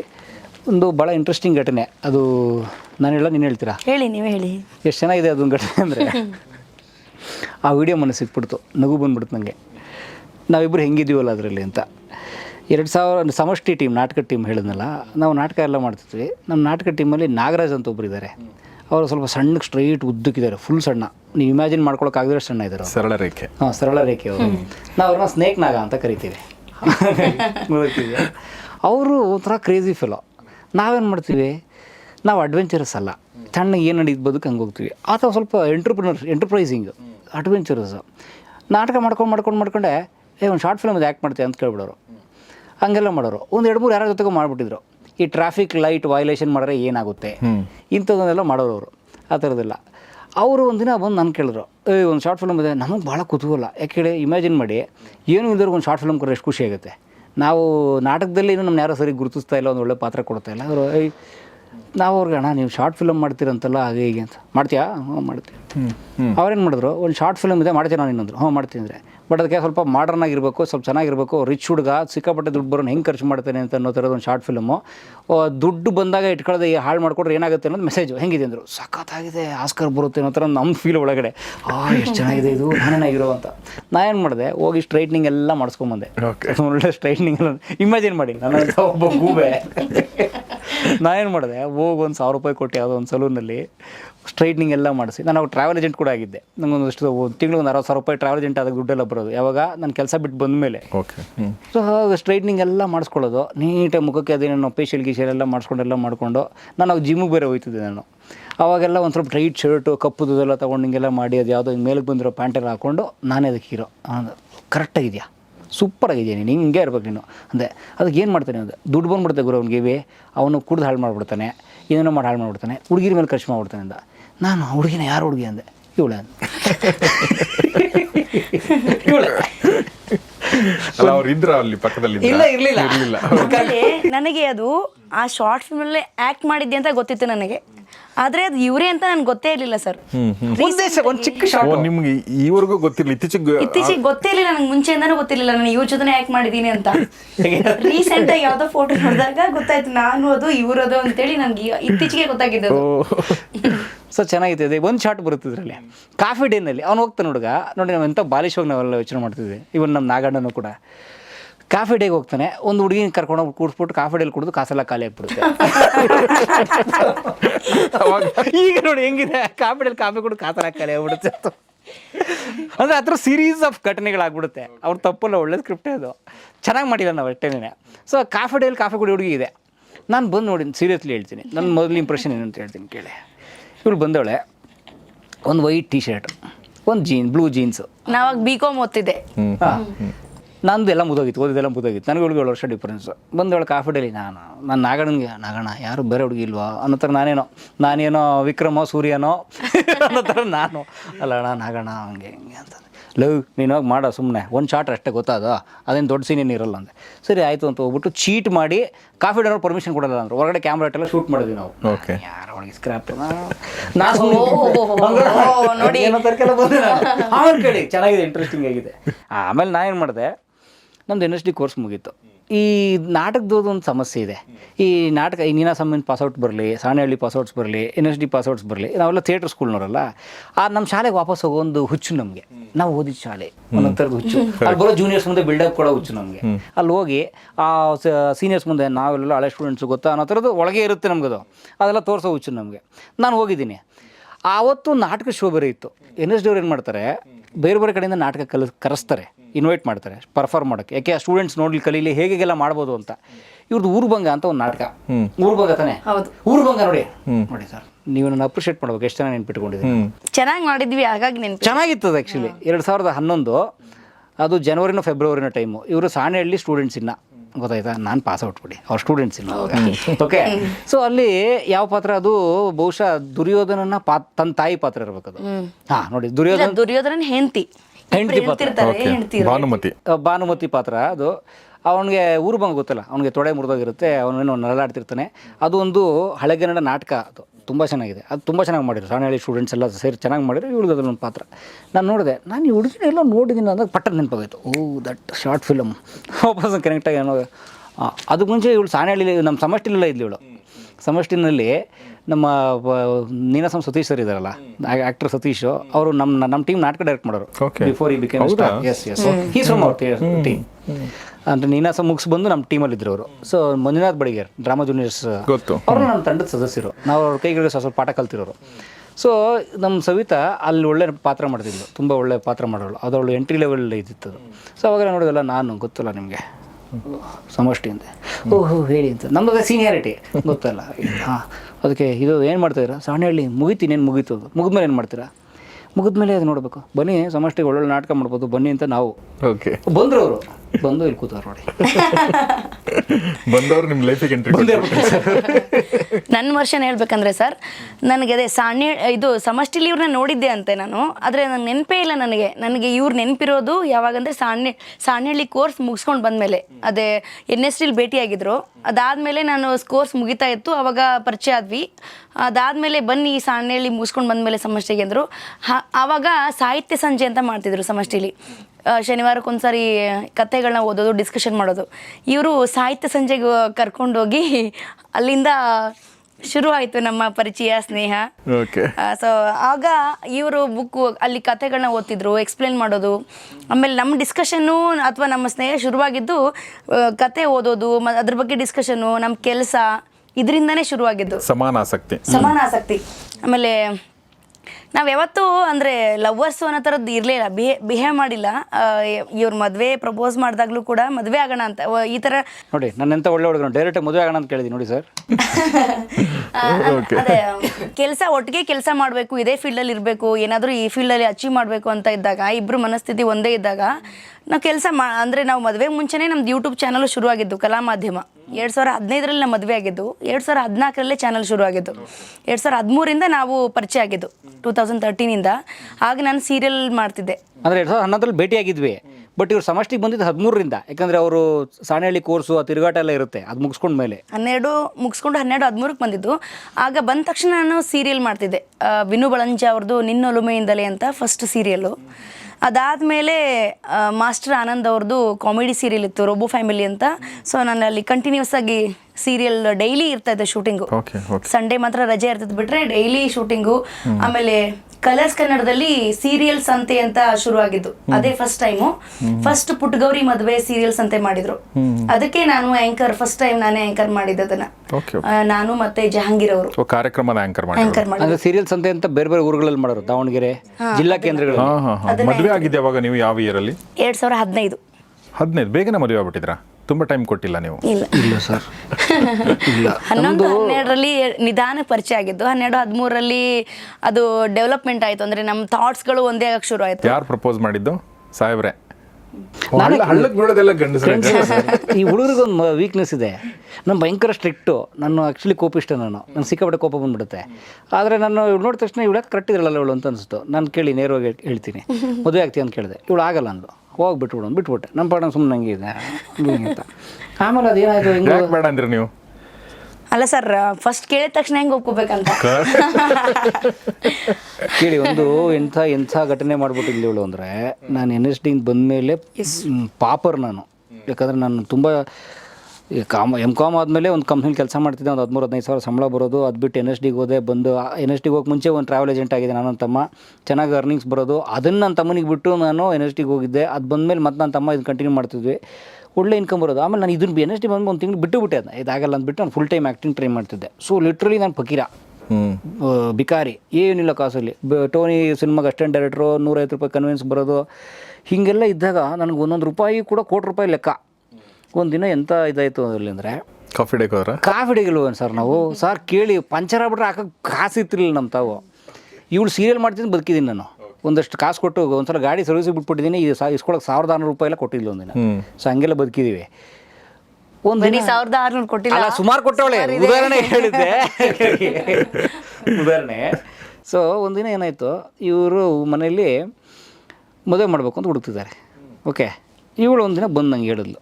ಒಂದು ಭಾಳ ಇಂಟ್ರೆಸ್ಟಿಂಗ್ ಘಟನೆ. ಅದು ನಾನು ಹೇಳ ನೀನು ಹೇಳ್ತೀರಾ? ಹೇಳಿ ನೀವೇ ಹೇಳಿ. ಎಷ್ಟು ಚೆನ್ನಾಗಿದೆ ಅದೊಂದು ಘಟನೆ ಅಂದರೆ? *laughs* ಆ ವಿಡಿಯೋ ಮನಸ್ಸು ಸಿಕ್ಬಿಡ್ತು ನಗು ಬಂದ್ಬಿಡ್ತು ನನಗೆ ನಾವಿಬ್ಬರು ಹೆಂಗಿದ್ದೀವಲ್ಲ ಅದರಲ್ಲಿ ಅಂತ. ಎರಡು ಸಾವಿರ ಸಮಷ್ಟಿ ಟೀಮ್ ನಾಟಕ ಟೀಮ್ ಹೇಳಿದ್ನಲ್ಲ ನಾವು ನಾಟಕ ಎಲ್ಲ ಮಾಡ್ತಿದ್ವಿ. ನಮ್ಮ ನಾಟಕ ಟೀಮಲ್ಲಿ ನಾಗರಾಜ್ ಅಂತ ಒಬ್ಬರು ಇದ್ದಾರೆ ಅವರು ಸ್ವಲ್ಪ ಸಣ್ಣಕ್ಕೆ ಸ್ಟ್ರೈಟ್ ಉದ್ದಕ್ಕಿದ್ದಾರೆ ಫುಲ್ ಸಣ್ಣ. ನೀವು ಇಮ್ಯಾಜಿನ್ ಮಾಡ್ಕೊಳಕ್ಕಾಗದ್ರೆ ಸಣ್ಣ ಇದ್ದಾರೆ ಸರಳ ರೇಖೆ. ಹಾಂ ಸರಳ ರೇಖೆ ಅವರು. ನಾವು ಅವ್ರನ್ನ ಸ್ನೇಕ್ ನಾಗ ಅಂತ ಕರಿತೀವಿ. *laughs* *laughs* ಅವರು ಒಂಥರ ಕ್ರೇಜಿ ಫೆಲೋ ನಾವೇನು ಮಾಡ್ತೀವಿ? ನಾವು ಅಡ್ವೆಂಚರಸ್ ಅಲ್ಲ. ತಣ್ಣಗೆ ಏನು ನಡೀದು ಬದುಕು ಹಂಗೆ ಹೋಗ್ತೀವಿ. ಅಥವಾ ಸ್ವಲ್ಪ ಎಂಟ್ರಪ್ರಿನರ್ ಎಂಟರ್ಪ್ರೈಸಿಂಗ್ ಅಡ್ವೆಂಚರಸ್ ನಾಟಕ ಮಾಡ್ಕೊಂಡು ಮಾಡ್ಕೊಂಡು ಮಾಡ್ಕೊಂಡೆ ಏ ಒಂದು ಶಾರ್ಟ್ ಫಿಲ್ಮ್ ಆ್ಯಕ್ಟ್ ಮಾಡ್ತೀವಿ ಅಂತ ಕೇಳ್ಬಿಡೋರು. ಹಂಗೆಲ್ಲ ಮಾಡೋರು. ಒಂದು ಎರಡು ಮೂರು ಯಾರ ಜೊತೆಗೂ ಮಾಡಿಬಿಟ್ಟಿದ್ರು. ಈ ಟ್ರಾಫಿಕ್ ಲೈಟ್ ವೈಲೇಷನ್ ಮಾಡಿದ್ರೆ ಏನಾಗುತ್ತೆ? ಇಂಥದ್ದನ್ನೆಲ್ಲ ಮಾಡೋರು ಅವರು. ಆ ಥರದ್ದೆಲ್ಲ ಅವರು ಒಂದಿನ ಬಂದು ನಾನು ಕೇಳಿದ್ರು. ಏ ಒಂದು ಶಾರ್ಟ್ ಫಿಲ್ಮ್ ಇದೆ. ನಮಗೆ ಭಾಳ ಕುತೂಹಲ. ಯಾಕೆ ಹೇಳಿ ಇಮ್ಯಾಜಿನ್ ಮಾಡಿ. ಏನು ಇಲ್ದವ್ರಿಗೆ ಒಂದು ಶಾರ್ಟ್ ಫಿಲ್ಮ್ ಕೊಟ್ಟರೆ ಎಷ್ಟು ಖುಷಿ ಆಗುತ್ತೆ? ನಾವು ನಾಟಕದಲ್ಲಿ ಇನ್ನೂ ನಮ್ಮ ಯಾರೋ ಸರಿ ಗುರುತಿಸ್ತಾ ಇಲ್ಲ ಒಂದು ಒಳ್ಳೆ ಪಾತ್ರ ಕೊಡ್ತಾ ಇಲ್ಲ. ಅವರು ನಾವು ಅವ್ರಿಗೆ ಅಣ್ಣ ನೀವು ಶಾರ್ಟ್ ಫಿಲಮ್ ಮಾಡ್ತೀರಂತಲ್ಲ ಹಾಗೆ ಹೀಗೆ ಅಂತ. ಮಾಡ್ತೀಯಾ? ಹ್ಞೂ ಮಾಡ್ತೀವಿ. ಅವ್ರೇನು ಮಾಡಿದ್ರು? ಒಂದು ಶಾರ್ಟ್ ಫಿಲಮ್ ಇದೆ ಮಾಡ್ತೀನಿ ನಾನು ಇನ್ನೊಂದು. ಹ್ಞೂ ಮಾಡ್ತೀನಿ ಅಂದರೆ. ಬಟ್ ಅದಕ್ಕೆ ಸ್ವಲ್ಪ ಮಾಡರ್ನ್ ಆಗಿರಬೇಕು ಸ್ವಲ್ಪ ಚೆನ್ನಾಗಿರಬೇಕು. ರಿಚ್ ಹುಡುಗ ಸಿಕ್ಕಾಪಟ್ಟೆ ದುಡ್ಡು ಬರೋನು ಹೆಂಗೆ ಖರ್ಚು ಮಾಡ್ತೇನೆ ಅಂತ ಅನ್ನೋ ಥರದ ಒಂದು ಶಾರ್ಟ್ ಫಿಲಮು ದುಡ್ಡು ಬಂದಾಗ ಇಟ್ಕೊಳ್ಳೋದು ಹಾಳು ಮಾಡ್ಕೊಂಡ್ರೆ ಏನಾಗುತ್ತೆ ಅನ್ನೋದು ಮೆಸೇಜು ಹೆಂಗಿದೆ? ಅಂದರು. ಸಖತ್ತಾಗಿದೆ ಆಸ್ಕರ್ ಬರುತ್ತೆ ಅನ್ನೋ ಥರ ನಮ್ಮ ಫೀಲ್ ಒಳಗಡೆ. ಆ ಎಷ್ಟು ಚೆನ್ನಾಗಿದೆ ಇದು ನಾನೇನಾಗಿರೋ ಅಂತ. ನಾ ಏನು ಮಾಡಿದೆ ಹೋಗಿ ಸ್ಟ್ರೈಟ್ನಿಂಗ್ ಎಲ್ಲ ಮಾಡಿಸ್ಕೊಂಬಂದೆ. ಒಳ್ಳೆ ಸ್ಟ್ರೈಟ್ನಿಂಗ್ ಎಲ್ಲ ಇಮ್ಯಾಜಿನ್ ಮಾಡಿ. *laughs* ನನ್ನ ಒಬ್ಬ ಗೂಬೆ. ನಾ ಏನು ಮಾಡಿದೆ ಹೋಗಿ ಒಂದು ಸಾವಿರ ರೂಪಾಯಿ ಕೊಟ್ಟು ಯಾವುದೋ ಒಂದು ಸಲೂನಲ್ಲಿ ಸ್ಟ್ರೈಟ್ನಿಂಗ್ ಎಲ್ಲ ಮಾಡಿಸಿ. ನಾನು ಅವಾಗ ಟ್ರಾವೆಲ್ ಏಜೆಂಟ್ ಕೂಡ ಆಗಿದ್ದೆ. ನನಗೊಂದಷ್ಟು ಒಂದು ತಿಂಗಳು ಒಂದು ಅರವತ್ತು ಸಾವಿರ ರೂಪಾಯಿ ಟ್ರಾವೆಲ್ ಏಜೆಂಟ್ ಆದಾಗ ದುಡ್ಡೆಲ್ಲ ಬರೋದು. ಯಾವಾಗ ನಾನು ಕೆಲಸ ಬಿಟ್ಟು ಬಂದ ಮೇಲೆ ಓಕೆ ಸೊ ಸ್ಟ್ರೈಟ್ನಿಂಗ್ ಎಲ್ಲ ಮಾಡಿಸ್ಕೊಳ್ಳೋದು. ನೀಟಾಗಿ ಮುಖಕ್ಕೆ ಅದೇನೋ ಫೇಶಿಯಲ್ ಗೀಶಿಯಲ್ ಎಲ್ಲ ಮಾಡಿಸ್ಕೊಂಡೆಲ್ಲ ಮಾಡಿಕೊಂಡು ನಾನು ಅವಾಗ ಜಿಮ್ಮಿಗೆ ಬೇರೆ ಹೋಯ್ತಿದ್ದೆ ನಾನು. ಅವಾಗೆಲ್ಲ ಒಂದು ಸ್ವಲ್ಪ ಟೈಟ್ ಶರ್ಟು ಕಪ್ಪುದೆಲ್ಲ ತೊಗೊಂಡು ಹಿಂಗೆಲ್ಲ ಮಾಡಿ ಅದು ಯಾವುದೋ ಹಿಂಗೆ ಮೇಲಕ್ಕೆ ಬಂದಿರೋ ಪ್ಯಾಂಟೆಲ್ಲ ಹಾಕ್ಕೊಂಡು ನಾನೇ ಅದಕ್ಕೆ ಹೀರೋ ಕರೆಕ್ಟಾಗಿದೆಯಾ ಸೂಪರ್ ಆಗಿದೆಯಾ ನೀನು ಹಿಂಗೆ ಇರ್ಬೇಕು ನೀನು. ಅಂದೆ ಅದಕ್ಕೆ ಏನು ಮಾಡ್ತಾನೆ ಅಂದೆ ದುಡ್ಡು ಬಂದುಬಿಡುತ್ತೆ ಗುರು ಅವ್ನಿಗೆ ಇವೆ ಅವನು ಕುಡ್ದು ಹಾಳು ಮಾಡಿಬಿಡ್ತಾನೆ ಏನೇನೋ ಮಾಡಿ ಹಾಳು ಮಾಡಿಬಿಡ್ತಾನೆ ಹುಡುಗಿರ ಮೇಲೆ ಖರ್ಚು ಮಾಡಿಬಿಡ್ತಾನೆ ಅಂದ. ನಾನು ಹುಡುಗಿನ ಯಾರು ಹುಡುಗಿ ಅಂದೆ ಇವಳೆ ಅಂದೆ. ಇವಳೆ. ಅಲ್ಲ ಅವ್ರು ಇದ್ರ ಅಲ್ಲಿ ಪಕ್ಕದಲ್ಲಿ ಇಲ್ಲ ಇರಲಿಲ್ಲ. ಇರಲಿಲ್ಲ. ನನಗೆ ಅದು ಆ ಶಾರ್ಟ್ ಫಿಲ್ಮ್ ಆಕ್ಟ್ ಮಾಡಿದ್ದೆ ಅಂತ ಗೊತ್ತಿತ್ತು ನನಗೆ. ಆದರೆ ಅದು ಇವರೇ ಅಂತ ನನ್ಗೆ ಗೊತ್ತೇ ಇರಲಿಲ್ಲ ಸರ್. ಒಂದೇ ಒಂದು ಚಿಕ್ಕ ಶಾರ್ಟ್ ನಿಮ್ಗೆ ಈವರೆಗೂ ಗೊತ್ತಿರಲಿಲ್ಲ ಇತ್ತೀಚೆಗೆ ಇತ್ತೀಚೆಗೆ ಗೊತ್ತೇ ಇರಲಿಲ್ಲ ನನಗೆ ಮುಂಚೆಯಿಂದನೂ ಗೊತ್ತಿರಲಿಲ್ಲ ನಾನು ಇವ್ರ ಜೊತೆ ಯಾಕೆ ಮಾಡಿದ್ದೀನಿ ಅಂತ. *laughs* ರೀಸೆಂಟ್ ಆಗಿ ಯಾವ್ದೋ ಫೋಟೋ ನೋಡಿದಾಗ ಗೊತ್ತಾಯ್ತು ನಾನು ಅದು ಇವರು ಅದು ಅಂತೇಳಿ ನನಗೆ ಇತ್ತೀಚೆಗೆ ಗೊತ್ತಾಗಿದ್ದು ಅದು. ಸೊ ಚೆನ್ನಾಗಿದೆ ಒಂದು ಶಾರ್ಟ್ ಬರುತ್ತೆ ಇದರಲ್ಲಿ. ಕಾಫಿ ಡೇನಲ್ಲಿ ಅವ್ನು ಹೋಗ್ತಾನೆ ಹುಡುಗ. ನೋಡಿ ನಾವು ಎಂಥ ಬಾಲಿಶವಾಗಿ ನಾವೆಲ್ಲ ಯೋಚನೆ ಮಾಡ್ತಿದ್ವಿ. ಇವನ್ ನಮ್ಮ ನಾಗಣ್ಣನೂ ಕೂಡ. ಕಾಫಿ ಡೇಗೆ ಹೋಗ್ತಾನೆ ಒಂದು ಹುಡುಗಿನ ಕರ್ಕೊಂಡು ಹೋಗಿ ಕೂಡಿಸ್ಬಿಟ್ಟು ಕಾಫಿ ಡೇಲಿ ಕುಡಿದು ಕಾಸೆಲ್ಲ ಖಾಲಿ ಆಗ್ಬಿಡುತ್ತೆ. ಅವಾಗ ಈಗ ನೋಡಿ ಹೆಂಗಿದೆ ಕಾಫಿ ಡೇಲಿ ಕಾಫಿ ಕುಡಿದು ಕಾಸೆಲ್ಲ ಖಾಲಿ ಆಗ್ಬಿಡುತ್ತೆ ಅಂತ. ಅಂದ್ರೆ ಆ ಥರ ಸೀರೀಸ್ ಆಫ್ ಘಟನೆಗಳಾಗ್ಬಿಡುತ್ತೆ. ಅವ್ರ ತಪ್ಪಲ್ಲ ಒಳ್ಳೆ ಸ್ಕ್ರಿಪ್ಟೇ ಅದು. ಚೆನ್ನಾಗಿ ಮಾಡಿಲ್ಲ ನಾವು ಅಷ್ಟೇನೆ ಸೊ ಕಾಫಿ ಡೇಲಿ ಕಾಫಿ ಕುಡಿ ಹುಡುಗಿ ಇದೆ. ನಾನು ಬಂದು ನೋಡಿ ಸೀರಿಯಸ್ಲಿ ಹೇಳ್ತೀನಿ. ನನ್ನ ಮೊದಲ ಇಂಪ್ರೆಷನ್ ಏನು ಅಂತ ಹೇಳ್ತೀನಿ ಕೇಳಿ. ಇವ್ರು ಬಂದವಳೆ ಒಂದು ವೈಟ್ ಟೀ ಶರ್ಟ್ ಒಂದು ಜೀನ್ ಬ್ಲೂ ಜೀನ್ಸು ನಾವಾಗ ಬಿ ಕಾಮ್ ಓದ್ತಿದ್ದೆ. ನಂದು ಎಲ್ಲ ಮುದೋಗಿತ್ತು ಓದಿದೆಲ್ಲ ಮುದೋಗಿತ್ತು. ನನಗೆ ಹುಡುಗಿ ಏಳು ವರ್ಷ ಡಿಫ್ರೆನ್ಸ್ ಬಂದವಳು ಕಾಫಿ ಡೇಲಿ ನಾನು. ನಾನು ನಾಗಣ್ಣಗೆ ನಾಗಣ್ಣ ಯಾರು ಬೇರೆ ಹುಡುಗಿ ಇಲ್ವಾ? ಅನ್ನೋ ಥರ ನಾನೇನೋ ನಾನೇನೋ ವಿಕ್ರಮೋ ಸೂರ್ಯನೋ? *laughs* ಅನ್ನೋ ಥರ ನಾನು. ಅಲ್ಲ ಅಣ್ಣ ನಾಗಣ್ಣ ಹಂಗೆ ಹಿಂಗೆ ಅಂತ ಲವ್ ನೀನು ಹೋಗಿ ಮಾಡೋ ಸುಮ್ಮನೆ ಒಂದು ಶಾರ್ಟ್ ಅಷ್ಟೇ ಗೊತ್ತಾದ? ಅದೇನು ದೊಡ್ಡ ಸೀನ್ ಏನು ಇರಲ್ಲ ಅಂದೆ. ಸರಿ ಆಯಿತು ಅಂತ ಹೋಗ್ಬಿಟ್ಟು ಚೀಟ್ ಮಾಡಿ ಕಾಫಿ ಡೇನವ್ರು ಪರ್ಮಿಷನ್ ಕೊಡಲ್ಲ ಅಂದ್ರೆ. ಹೊರಗಡೆ ಕ್ಯಾಮ್ರಾ ಇಟ್ಟೆಲ್ಲ ಶೂಟ್ ಮಾಡಿದ್ವಿ ನಾವು. ಓಕೆ ಯಾರು ಒಳಗೆ ಸ್ಕ್ರಾಪ್ ನಾನು ನೋಡಿ. *laughs* ಆಮೇಲೆ ಕೇಳಿ ಚೆನ್ನಾಗಿದೆ ಇಂಟ್ರೆಸ್ಟಿಂಗ್ ಆಗಿದೆ. ಆಮೇಲೆ ನಾನು ಏನು ಮಾಡಿದೆ? ನಮ್ದು ಎನ್ ಎಸ್ ಡಿ ಕೋರ್ಸ್ ಮುಗೀತು. ಈ ನಾಟಕದೊಂದು ಒಂದು ಸಮಸ್ಯೆ ಇದೆ. ಈ ನಾಟಕ ಈ ನೀನಾಸಮ್ಮಿನ ಪಾಸ್ಔಟ್ ಬರಲಿ ಸಾಣೆಹಳ್ಳಿ ಪಾಸ್ಔಟ್ಸ್ ಬರಲಿ ಎನ್ ಎಸ್ ಡಿ ಪಾಸ್ಔಟ್ಸ್ ಬರಲಿ ನಾವೆಲ್ಲ ಥಿಯೇಟರ್ ಸ್ಕೂಲ್ನವರಲ್ಲ ಆ ನಮ್ಮ ಶಾಲೆಗೆ ವಾಪಸ್ ಹೋಗೋ ಒಂದು ಹುಚ್ಚು ನಮಗೆ. ನಾವು ಓದಿದ ಶಾಲೆ. ಒಂದೊಂದು ಥರದ ಹುಚ್ಚು. ಅಲ್ಲಿ ಬರೋ ಜೂನಿಯರ್ಸ್ ಮುಂದೆ ಬಿಲ್ಡಪ್ ಕೊಡೋ ಹುಚ್ಚು ನಮಗೆ. ಅಲ್ಲಿ ಹೋಗಿ ಆ ಸೀನಿಯರ್ಸ್ ಮುಂದೆ ನಾವೆಲ್ಲ ಹಳೆ ಸ್ಟೂಡೆಂಟ್ಸ್ ಗೊತ್ತಾ? ಅನ್ನೋ ಥರದ್ದು ಒಳಗೆ ಇರುತ್ತೆ ನಮಗದು. ಅದೆಲ್ಲ ತೋರಿಸೋ ಹುಚ್ಚು ನಮಗೆ. ನಾನು ಹೋಗಿದ್ದೀನಿ. ಆವತ್ತು ನಾಟಕ ಶೋ ಬೇರೆ ಇತ್ತು. ಎನ್ ಎಸ್ ಡಿ ಅವ್ರು ಏನು ಮಾಡ್ತಾರೆ? ಬೇರೆ ಬೇರೆ ಕಡೆಯಿಂದ ನಾಟಕ ಕಲ ಕರೆಸ್ತಾರೆ ಇನ್ವೈಟ್ ಮಾಡ್ತಾರೆ ಪರ್ಫಾರ್ಮ್ ಮಾಡೋಕ್ಕೆ. ಯಾಕೆ ಆ ಸ್ಟೂಡೆಂಟ್ಸ್ ನೋಡ್ಲಿ ಕಲೀಲಿ ಹೇಗೆಲ್ಲ ಮಾಡ್ಬೋದು ಅಂತ. ಇವ್ರದ್ದು ಊರ್ಭಂಗ ಅಂತ ಒಂದು ನಾಟಕ. ಊರ್ಭಂಗ ತಾನೆ? ಹೌದು. ಊರುಭಂಗ ನೋಡಿ. ನೋಡಿ ಸರ್ ನೀವು ನನ್ನ ಅಪ್ರಿಷಿಯೇಟ್ ಮಾಡ್ಬೇಕು. ಎಷ್ಟು ಜನ ನೆನ್ಪಿಟ್ಕೊಂಡಿದ್ದೀನಿ ಚೆನ್ನಾಗಿ ಮಾಡಿದ್ವಿ ಹಾಗಾಗಿ ನೆನ್ಪು. ಚೆನ್ನಾಗಿತ್ತು ಆ್ಯಕ್ಚುಲಿ ಎರಡು ಸಾವಿರದ ಹನ್ನೊಂದು ಅದು ಜನವರಿನ ಫೆಬ್ರವರಿನ ಟೈಮು ಇವರು ಸಾಣೆಹಳ್ಳಿ ಸ್ಟೂಡೆಂಟ್ಸ್ ಇನ್ನ. ಗೊತ್ತಾಯ್ತಾ? ನಾನು ಪಾಸ್ ಔಟ್ ಬಿಡಿ. ಅವ್ರ ಸ್ಟೂಡೆಂಟ್ಸ್ ಇಲ್ಲ ಓಕೆ ಸೊ ಅಲ್ಲಿ ಯಾವ ಪಾತ್ರ ಅದು? ಬಹುಶಃ ದುರ್ಯೋಧನನ ಪಾ ತನ್ನ ತಾಯಿ ಪಾತ್ರ ಇರ್ಬೇಕು ಅದು ಹಾ ನೋಡಿ ದುರ್ಯೋಧನ ದುರ್ಯೋಧನ ಹೆಂಡತಿ. ಪಾತ್ರ. ಹೆಂಡತಿ ಭಾನುಮತಿ. ಭಾನುಮತಿ ಪಾತ್ರ ಅದು. ಅವನಿಗೆ ಊರು ಬಂಗ ಗೊತ್ತಲ್ಲ ಅವನಿಗೆ ತೊಡೆ ಮುರಿದೋಗಿರುತ್ತೆ ಅವನೇನು ನರಳಾಡ್ತಿರ್ತಾನೆ. ಅದು ಒಂದು ಹಳೆಗನ್ನಡ ನಾಟಕ ಅದು. ತುಂಬ ಚೆನ್ನಾಗಿದೆ. ಅದು ತುಂಬ ಚೆನ್ನಾಗಿ ಮಾಡಿದ್ರು. ಸಾಣಹಳ್ಳಿ ಸ್ಟೂಡೆಂಟ್ಸ್ ಎಲ್ಲ ಸೇರಿ ಚೆನ್ನಾಗಿ ಮಾಡಿದ್ರು. ಅದ್ರ ಒಂದು ಪಾತ್ರ. ನಾನು ನೋಡಿದೆ ನಾನು ಈ ಹುಡುಗಿನ ಎಲ್ಲ ನೋಡಿದ್ದೀನಿ ಅಂದಾಗ ಪಟ್ಟ ನೆನಪಾಗೋಯ್ತು. ಓ ದಟ್ ಶಾರ್ಟ್ ಫಿಲಮ್ ವಾಪಸ್ ಕನೆಕ್ಟಾಗಿ ಏನೋ ಅದಕ್ಕೆ ಮುಂಚೆ ಇವಳು ಸಾಣಹಳ್ಳಿ ನಮ್ಮ ಸಮಷ್ಟಿಲೆಲ್ಲ ಇದ್ಲು ಇವಳು. ಸಮಷ್ಟಿನಲ್ಲಿ ನಮ್ಮ ನೀನಾಸಂ ಸತೀಶ್ ಸರ್ ಇದಾರಲ್ಲ ಆಕ್ಟರ್ ಸತೀಶ್ ಅವರು ನಮ್ಮ ನಮ್ಮ ಟೀಮ್ ನಾಟಕ ಡೈರೆಕ್ಟ್ ಮಾಡೋರು. Before he became yes yes he's from our team ಅಂದ್ರೆ ನೀನಾಸ ಮುಗಿಸ್ ಬಂದು ನಮ್ಮ ಟೀಮಲ್ಲಿ ಇದ್ರು ಅವರು. So Manjunath Badiger drama juniors ಗೊತ್ತು. ಅವರು ನಮ್ಮ ತಂಡದ ಸದಸ್ಯರು. ನಾವು ಅವ್ರ ಕೈಗಳಿಗೆ ಸ್ವಲ್ಪ ಸ್ವಲ್ಪ ಪಾಠ ಕಲ್ತಿರೋರು. ಸೊ ನಮ್ಮ ಸವಿತಾ ಅಲ್ಲಿ ಒಳ್ಳೆ ಪಾತ್ರ ಮಾಡ್ತಿದ್ಲು. ತುಂಬ ಒಳ್ಳೆ ಪಾತ್ರ ಮಾಡೋಳು ಅದು ಅವಳು ಎಂಟ್ರಿ ಲೆವೆಲ್ ಇದ್ದಿತ್ತು ಅದು. ಸೊ ಅವಾಗ ನೋಡಿದಲ್ಲ ನಾನು ಗೊತ್ತಲ್ಲ ನಿಮಗೆ. ಸಮಷ್ಟಿ ಅಂತ ಓಹೋ ಹೇಳಿ ಅಂತ. ನಮ್ಮದು ಸೀನಿಯಾರಿಟಿ ಗೊತ್ತಲ್ಲ. *laughs* ಹಾಂ. ಅದಕ್ಕೆ ಇದು ಏನು ಮಾಡ್ತಾಯಿದ್ದೀರಾ ಸಾಣಹಳ್ಳಿ ಮುಗಿತೀನಿ ಇನ್ನೇನು ಮುಗೀತು ಅದು. ಮುಗಿದ್ಮೇಲೆ ಏನು ಮಾಡ್ತೀರಾ? ಮುಗಿದ್ಮೇಲೆ ಅದು ನೋಡಬೇಕು. ಬನ್ನಿ ಸಮಷ್ಟಿಗೆ ಒಳ್ಳೊಳ್ಳೆ ನಾಟಕ ಮಾಡ್ಬೋದು ಬನ್ನಿ ಅಂತ ನಾವು. ಓಕೆ ಬಂದ್ರು ಅವರು ಬಂದು ಇಲ್ಲಿ ಕೂತಾರ ನೋಡಿ. ಬಂದವರು ನಿಮ್ಮ ಲೈಫಿಗೆ ಎಂಟ್ರಿ ನನ್ನ ವರ್ಷನ್ ಹೇಳ್ಬೇಕಂದ್ರೆ ಸರ್ ನನಗೆ ಅದೇ ಸಾಣ್ಯ ಇದು ಸಮಷ್ಟಿಲಿ ಇವ್ರನ್ನ ನೋಡಿದ್ದೆ ಅಂತೆ ನಾನು ಆದರೆ ನನ್ನ ನೆನಪೇ ಇಲ್ಲ ನನಗೆ. ನನಗೆ ಇವ್ರು ನೆನಪಿರೋದು ಯಾವಾಗಂದ್ರೆ ಸಾಣ್ಯ ಸಾಣ್ಯಳ್ಳಿ ಕೋರ್ಸ್ ಮುಗಿಸ್ಕೊಂಡು ಬಂದಮೇಲೆ. ಅದೇ ಎನ್ ಎಸ್ ಟಿಲಿ ಭೇಟಿಯಾಗಿದ್ರು. ಅದಾದಮೇಲೆ ನಾನು ಕೋರ್ಸ್ ಮುಗಿತಾ ಇತ್ತು ಅವಾಗ ಪರಿಚಯ ಆದ್ವಿ. ಅದಾದಮೇಲೆ ಬನ್ನಿ ಸಾಣ್ಯಳ್ಳಿ ಮುಗಿಸ್ಕೊಂಡು ಬಂದಮೇಲೆ ಸಮಷ್ಟಿಗೆ ಅಂದರು. ಆವಾಗ ಸಾಹಿತ್ಯ ಸಂಜೆ ಅಂತ ಮಾಡ್ತಿದ್ರು ಸಮಷ್ಟಿಲಿ. ಶನಿವಾರಕ್ಕೊಂದ್ಸರಿ ಕತೆಗಳನ್ನ ಓದೋದು ಡಿಸ್ಕಷನ್ ಮಾಡೋದು. ಇವರು ಸಾಹಿತ್ಯ ಸಂಜೆಗೆ ಕರ್ಕೊಂಡೋಗಿ ಅಲ್ಲಿಂದ ಶುರು ಆಯಿತು ನಮ್ಮ ಪರಿಚಯ ಸ್ನೇಹ. ಸೊ ಆಗ ಇವರು ಬುಕ್ ಅಲ್ಲಿ ಕತೆಗಳನ್ನ ಓದ್ತಿದ್ರು ಎಕ್ಸ್ಪ್ಲೇನ್ ಮಾಡೋದು. ಆಮೇಲೆ ನಮ್ಮ ಡಿಸ್ಕಷನ್ನು ಅಥವಾ ನಮ್ಮ ಸ್ನೇಹ ಶುರುವಾಗಿದ್ದು ಕತೆ ಓದೋದು ಅದ್ರ ಬಗ್ಗೆ ಡಿಸ್ಕಷನ್ನು ನಮ್ಮ ಕೆಲಸ ಇದರಿಂದನೇ ಶುರುವಾಗಿದ್ದು. ಸಮಾನ ಆಸಕ್ತಿ ಸಮಾನ ಆಸಕ್ತಿ ಆಮೇಲೆ ನಾವು ಯಾವತ್ತೂ ಅಂದರೆ ಲವ್ವರ್ಸು ಅನ್ನೋ ಥರದ್ದು ಇರಲಿಲ್ಲ. ಬಿಹೇ ಬಿಹೇವ್ ಮಾಡಿಲ್ಲ. ಇವ್ರ ಮದುವೆ ಪ್ರಪೋಸ್ ಮಾಡಿದಾಗಲೂ ಕೂಡ ಮದುವೆ ಆಗೋಣ ಅಂತ. ಈ ಥರ ನೋಡಿ ನನ್ನಂತ ಒಳ್ಳೆ ಹುಡುಗರು ಡೈರೆಕ್ಟ್ ಮದುವೆ ಆಗೋಣ ಅಂತ ಕೇಳಿದ್ವಿ ನೋಡಿ ಸರ್ *laughs* ಅದೇ ಕೆಲಸ ಒಟ್ಟಿಗೆ ಕೆಲಸ ಮಾಡಬೇಕು ಇದೇ ಫೀಲ್ಡಲ್ಲಿ ಇರಬೇಕು ಏನಾದರೂ ಈ ಫೀಲ್ಡಲ್ಲಿ ಅಚೀವ್ ಮಾಡಬೇಕು ಅಂತ ಇದ್ದಾಗ ಇಬ್ಬರು ಮನಸ್ಥಿತಿ ಒಂದೇ ಇದ್ದಾಗ ನಾವು ಕೆಲಸ ಮಾ ಅಂದರೆ ನಾವು ಮದ್ವೆ ಮುಂಚೆನೇ ನಮ್ದು ಯೂಟ್ಯೂಬ್ ಚಾನಲ್ ಶುರುವಾಗಿದ್ದು ಕಲಾ ಮಾಧ್ಯಮ. ಎರಡು ಸಾವಿರ ಹದಿನೈದರಲ್ಲಿ ನಮ್ಮ ಮದುವೆ ಆಗಿದ್ದು ಎರಡು ಸಾವಿರ ಹದಿನಾಲ್ಕರಲ್ಲೇ ಚಾನಲ್ ಶುರುವಾಗಿದ್ದು. ಎರಡು ಸಾವಿರ ಹದಿಮೂರಿಂದ ನಾವು ಪರಿಚಯ ಆಗಿದ್ದು ಟೂ ತೌಸಂಡ್ ತರ್ಟೀನಿಂದ ಆಗ ನಾನು ಸೀರಿಯಲ್ ಮಾಡ್ತಿದ್ದೆ. ಅಂದರೆ ಎರಡು ಸಾವಿರದ ಹನ್ನೊಂದರಲ್ಲಿ ಭೇಟಿಯಾಗಿದ್ವಿ. ಬಟ್ ಇವ್ರು ಸಮಷ್ಟಿಗೆ ಬಂದಿದ್ದು ಹದಿಮೂರರಿಂದ. ಯಾಕಂದರೆ ಅವರು ಸಾಣೆಹಳ್ಳಿ ಕೋರ್ಸು ಆ ತಿರುಗಾಟ ಎಲ್ಲ ಇರುತ್ತೆ. ಅದು ಮುಗಿಸ್ಕೊಂಡ ಮೇಲೆ. ಹನ್ನೆರಡು ಮುಗಿಸ್ಕೊಂಡು ಹನ್ನೆರಡು ಹದಿಮೂರಕ್ಕೆ ಬಂದಿದ್ದು. ಆಗ ಬಂದ ತಕ್ಷಣ ನಾನು ಸೀರಿಯಲ್ ಮಾಡ್ತಿದ್ದೆ. ಆ, ವಿನು ಬಳಂಜ ಅವ್ರದ್ದು ನಿನ್ನೊಲುಮೆಯಿಂದಲೇ ಅಂತ ಫಸ್ಟ್ ಸೀರಿಯಲ್ಲು ಅದಾದಮೇಲೆ ಮಾಸ್ಟರ್ ಆನಂದ್ ಅವ್ರದ್ದು ಕಾಮಿಡಿ ಸೀರಿಯಲ್ ಇತ್ತು ರೋಬೋ ಫ್ಯಾಮಿಲಿ ಅಂತ. ಸೊ ನಾನು ಅಲ್ಲಿ ಕಂಟಿನ್ಯೂಸ್ ಆಗಿ ಸೀರಿಯಲ್ ಡೈಲಿ ಇರ್ತಾ ಇದ್ದೆ ಶೂಟಿಂಗು ಸಂಡೇ ಮಾತ್ರ ರಜೆ ಇರ್ತದೆ ಬಿಟ್ರೆ ಡೈಲಿ ಶೂಟಿಂಗು ಆಮೇಲೆ ಕಲರ್ಸ್ ಕನ್ನಡದಲ್ಲಿ ಸೀರಿಯಲ್ ಸಂತೆ ಅಂತ ಶುರು ಆಗಿದ್ದು ಅದೇ ಫಸ್ಟ್ ಟೈಮು ಫಸ್ಟ್ ಪುಟ್ಟಗೌರಿ ಮದುವೆ ಸೀರಿಯಲ್ ಸಂತೆ ಮಾಡಿದ್ರು. ಅದಕ್ಕೆ ನಾನು ಆಂಕರ್ ಫಸ್ಟ್ ಟೈಮ್ ನಾನೇ ಆಂಕರ್ ಮಾಡಿದ್ದೆ ಅದನ್ನ. ನಾನು ಮತ್ತೆ ಜಹಾಂಗೀರ್ ಅವರು. ಕಾರ್ಯಕ್ರಮ ಕಾರ್ಯಕ್ರಮದ ಆಂಕರ್ ಮಾಡಿ ಆಂಕರ್ ಮಾಡಿದ್ರು ಅಂದ್ರೆ ಸೀರಿಯಲ್ಸ್ ಅಂತ ಅಂತ ಬೇರೆ ಬೇರೆ ಊರುಗಳಲ್ಲಿ ಮಾಡೋರು ದಾವಣಗೆರೆ ಜಿಲ್ಲಾ ಕೇಂದ್ರಗಳು ಮದುವೆ ಆಗಿದೆ ಅವಾಗ ನೀವು ಯಾವ ಇಯರಲ್ಲಿ ಎರಡ್ ಸಾವಿರ ಹದಿನೈದು. ಹದಿನೈದು. ಬೇಗನೆ ಮದುವೆ ಆಗ್ಬಿಟ್ಟಿದ್ರಾ? ತುಂಬ ಟೈಮ್ ಕೊಟ್ಟಿಲ್ಲ ನೀವು. ಇಲ್ಲ. ಇಲ್ಲ ಸರ್. ಇಲ್ಲ. *laughs* ಹನ್ನೊಂದು ಹನ್ನೆರಡರಲ್ಲಿ ನಿಧಾನ ಪರಿಚಯ ಆಗಿದ್ದು ಹನ್ನೆರಡು ಹದಿಮೂರರಲ್ಲಿ ಅದು ಡೆವಲಪ್ಮೆಂಟ್ ಆಯ್ತು. ಅಂದ್ರೆ ನಮ್ಮ ಥಾಟ್ಸ್ಗಳು ಒಂದೇ ಆಗಕ್ಕೆ ಶುರು ಆಯ್ತು. ಯಾರು ಪ್ರಪೋಸ್ ಮಾಡಿದ್ದು? ಸಾಹೇಬ್ರೆ. ಹಳ್ಳಕ್ಕೆ ಬೀಳೋದೆಲ್ಲ ಗಂಡಸರು. ಈ ಹುಡುಗರಿಗೊಂದು ವೀಕ್ನೆಸ್ ಇದೆ. ನಾನು ಭಯಂಕರ ಸ್ಟ್ರಿಕ್ಟು ನಾನು ಆ್ಯಕ್ಚುಲಿ ಕೋಪಿಷ್ಟ ನಾನು. ನಾನು ಸಿಕ್ಕಾಪಟ್ಟೆ ಕೋಪ ಬಂದ್ಬಿಡುತ್ತೆ. ಆದರೆ ನಾನು ಇವ್ಳು ನೋಡಿದ ತಕ್ಷಣ ಇವಳು ಕರೆಕ್ಟ್ ಇರಲ್ಲ ಇವಳು ಅಂತ ಅನಿಸ್ತು. ನಾನು ಕೇಳಿ ನೇರವಾಗಿ ಹೇಳ್ತೀನಿ. ಮದುವೆ ಆಗ್ತೀಯ ಅಂತ ಕೇಳಿದೆ. ಇವಳು ಆಗಲ್ಲ ಅಂದು ಹೋಗಿ ಬಿಟ್ಬಿಡು ಬಿಟ್ಬಿಟ್ಟೆ. ನಮ್ಮ ಪಾಡ ಸುಮ್ಮನೆ ಹಂಗೆ ಇದೆ. ಅಂತ. ಆಮೇಲೆ ಅದೇನಾಯಿತು ಹಿಂಗೆ? ಯಾಕೆ ಬೇಡ ಅಂದ್ರೆ ನೀವು? ಅಲ್ಲ ಸರ್ ಫಸ್ಟ್ ಕೇಳಿದ ತಕ್ಷಣ ಹೆಂಗೆ ಒಪ್ಕೋಬೇಕಂತ? ಕೇಳಿ ಒಂದು ಎಂಥ ಎಂಥ ಘಟನೆ ಮಾಡ್ಬಿಟ್ಟಿಲ್ಲ ಇವಳು ಅಂದರೆ ನಾನು ಎನ್ ಎಸ್ ಡಿಂದ ಬಂದಮೇಲೆ ಪಾಪರ್ ನಾನು. ಯಾಕಂದರೆ ನಾನು ತುಂಬ ಈ ಕಾಮ್ ಎಂ ಕಾಮ್ ಆದಮೇಲೆ ಒಂದು ಕಂಪ್ನಿಲಿ ಕೆಲಸ ಮಾಡ್ತಿದ್ದೆ ಒಂದು ಹದಿಮೂರು ಹದಿನೈದು ಸಾವಿರ ಸಂಬಳ ಬರೋದು. ಅದು ಬಿಟ್ಟು ಎನ್ ಎಸ್ ಡಿಗೆ ಹೋದೆ ಬಂದು ಎನ್ ಎಸ್ ಡಿಗೆ ಹೋಗಿ ಮುಂಚೆ ಒಂದು ಟ್ರಾವೆಲ್ ಏಜೆಂಟ್ ಆಗಿದೆ ನಾನು ನನ್ನ ತಮ್ಮ. ಚೆನ್ನಾಗಿ ಅರ್ನಿಂಗ್ಸ್ ಬರೋದು. ಅದನ್ನು ನನ್ನ ತಮ್ಮನಿಗೆ ಬಿಟ್ಟು ನಾನು ಎನ್ ಎಸ್ ಡಿಗೆ ಹೋಗಿದ್ದೆ. ಅದು ಬಂದಮೇಲೆ ಮತ್ತೆ ನನ್ನ ತಮ್ಮ ಇದು ಕಂಟಿನ್ಯೂ ಮಾಡ್ತಿದ್ವಿ. ಒಳ್ಳೆ ಇನ್ಕಮ್ ಬರೋದು. ಆಮೇಲೆ ನಾನು ಇದನ್ನು ಎನ್ ಎಸ್ ಡಿ ಬಂದು ಒಂದು ತಿಂಗಳು ಬಿಟ್ಟು ಬಿಟ್ಟೆ ಅದನ್ನ ಇದಾಗಲ್ಲ ಅಂದ್ಬಿಟ್ಟು ನಾನು ಫುಲ್ ಟೈಮ್ ಆ್ಯಕ್ಟಿಂಗ್ ಟ್ರೈ ಮಾಡ್ತಿದ್ದೆ. ಸೊ ಲಿಟ್ರಲಿ ನಾನು ಫಕೀರ. ಬಿಕಾರಿ. ಏನಿಲ್ಲ ಕಾಸಲ್ಲಿ. ಬ ಟೋನಿ ಸಿನಿಮಾಗೆ ಅಸ್ಟೆಂಟ್ ಡೈರೆಕ್ಟ್ರು ನೂರೈವತ್ತು ರೂಪಾಯಿ ಕನ್ವಿನ್ಸ್ ಬರೋದು. ಹೀಗೆಲ್ಲ ಇದ್ದಾಗ ನನಗೆ ಒಂದೊಂದು ರೂಪಾಯಿ ಕೂಡ ಕೋಟಿ ರೂಪಾಯಿ ಲೆಕ್ಕ. ಒಂದು ದಿನ ಎಂಥ ಇದಾಯಿತು ಅಲ್ಲಿ ಅಂದರೆ ಕಾಫಿ ಡೇಗೆ ಹೋದ್ರೆ? ಕಾಫಿ ಡೇಗಿಲ್ವ ಸರ್ ನಾವು? ಸರ್ ಕೇಳಿ ಪಂಚರ್ ಆಗ್ಬಿಟ್ರೆ ಹಾಕಕ್ಕೆ ಕಾಸು ಇತ್ತಿರಲಿಲ್ಲ ನಮ್ಮ ತಾವು. ಇವಳು ಸೀರಿಯಲ್ ಮಾಡ್ತೀನಿ ಬದುಕಿದ್ದೀನಿ ನಾನು. ಒಂದಷ್ಟು ಕಾಸು ಕೊಟ್ಟು ಒಂದ್ಸಲ ಗಾಡಿ ಸರ್ವಿಸಿಗೆ ಬಿಟ್ಬಿಟ್ಟಿದ್ದೀನಿ ಇದು ಸಾ ಇಸ್ಕೊಳಕ್ಕೆ ಸಾವಿರದ ಆರುನೂರು ರೂಪಾಯಿ ಎಲ್ಲ ಕೊಟ್ಟಿಲ್ಲ ಒಂದಿನ. ಸೊ ಹಂಗೆಲ್ಲ ಬದುಕಿದ್ದೀವಿ ಒಂದು ಸಾವಿರದ ಆರುನೂರು ಕೊಟ್ಟಿಲ್ಲ? ಅಲ್ಲ ಸುಮಾರು ಕೊಟ್ಟವಳೆ ಉದಾಹರಣೆ ಹೇಳಿದ್ದೆ. ಉದಾಹರಣೆ. ಸೊ ಒಂದಿನ ಏನಾಯಿತು ಇವರು ಮನೆಯಲ್ಲಿ ಮದುವೆ ಮಾಡಬೇಕು ಅಂತ ಹುಡುಕ್ತಿದ್ದಾರೆ. ಓಕೆ ಇವಳು ಒಂದಿನ ಬಂದು ನಂಗೆ ಹೇಳಿದ್ಲು.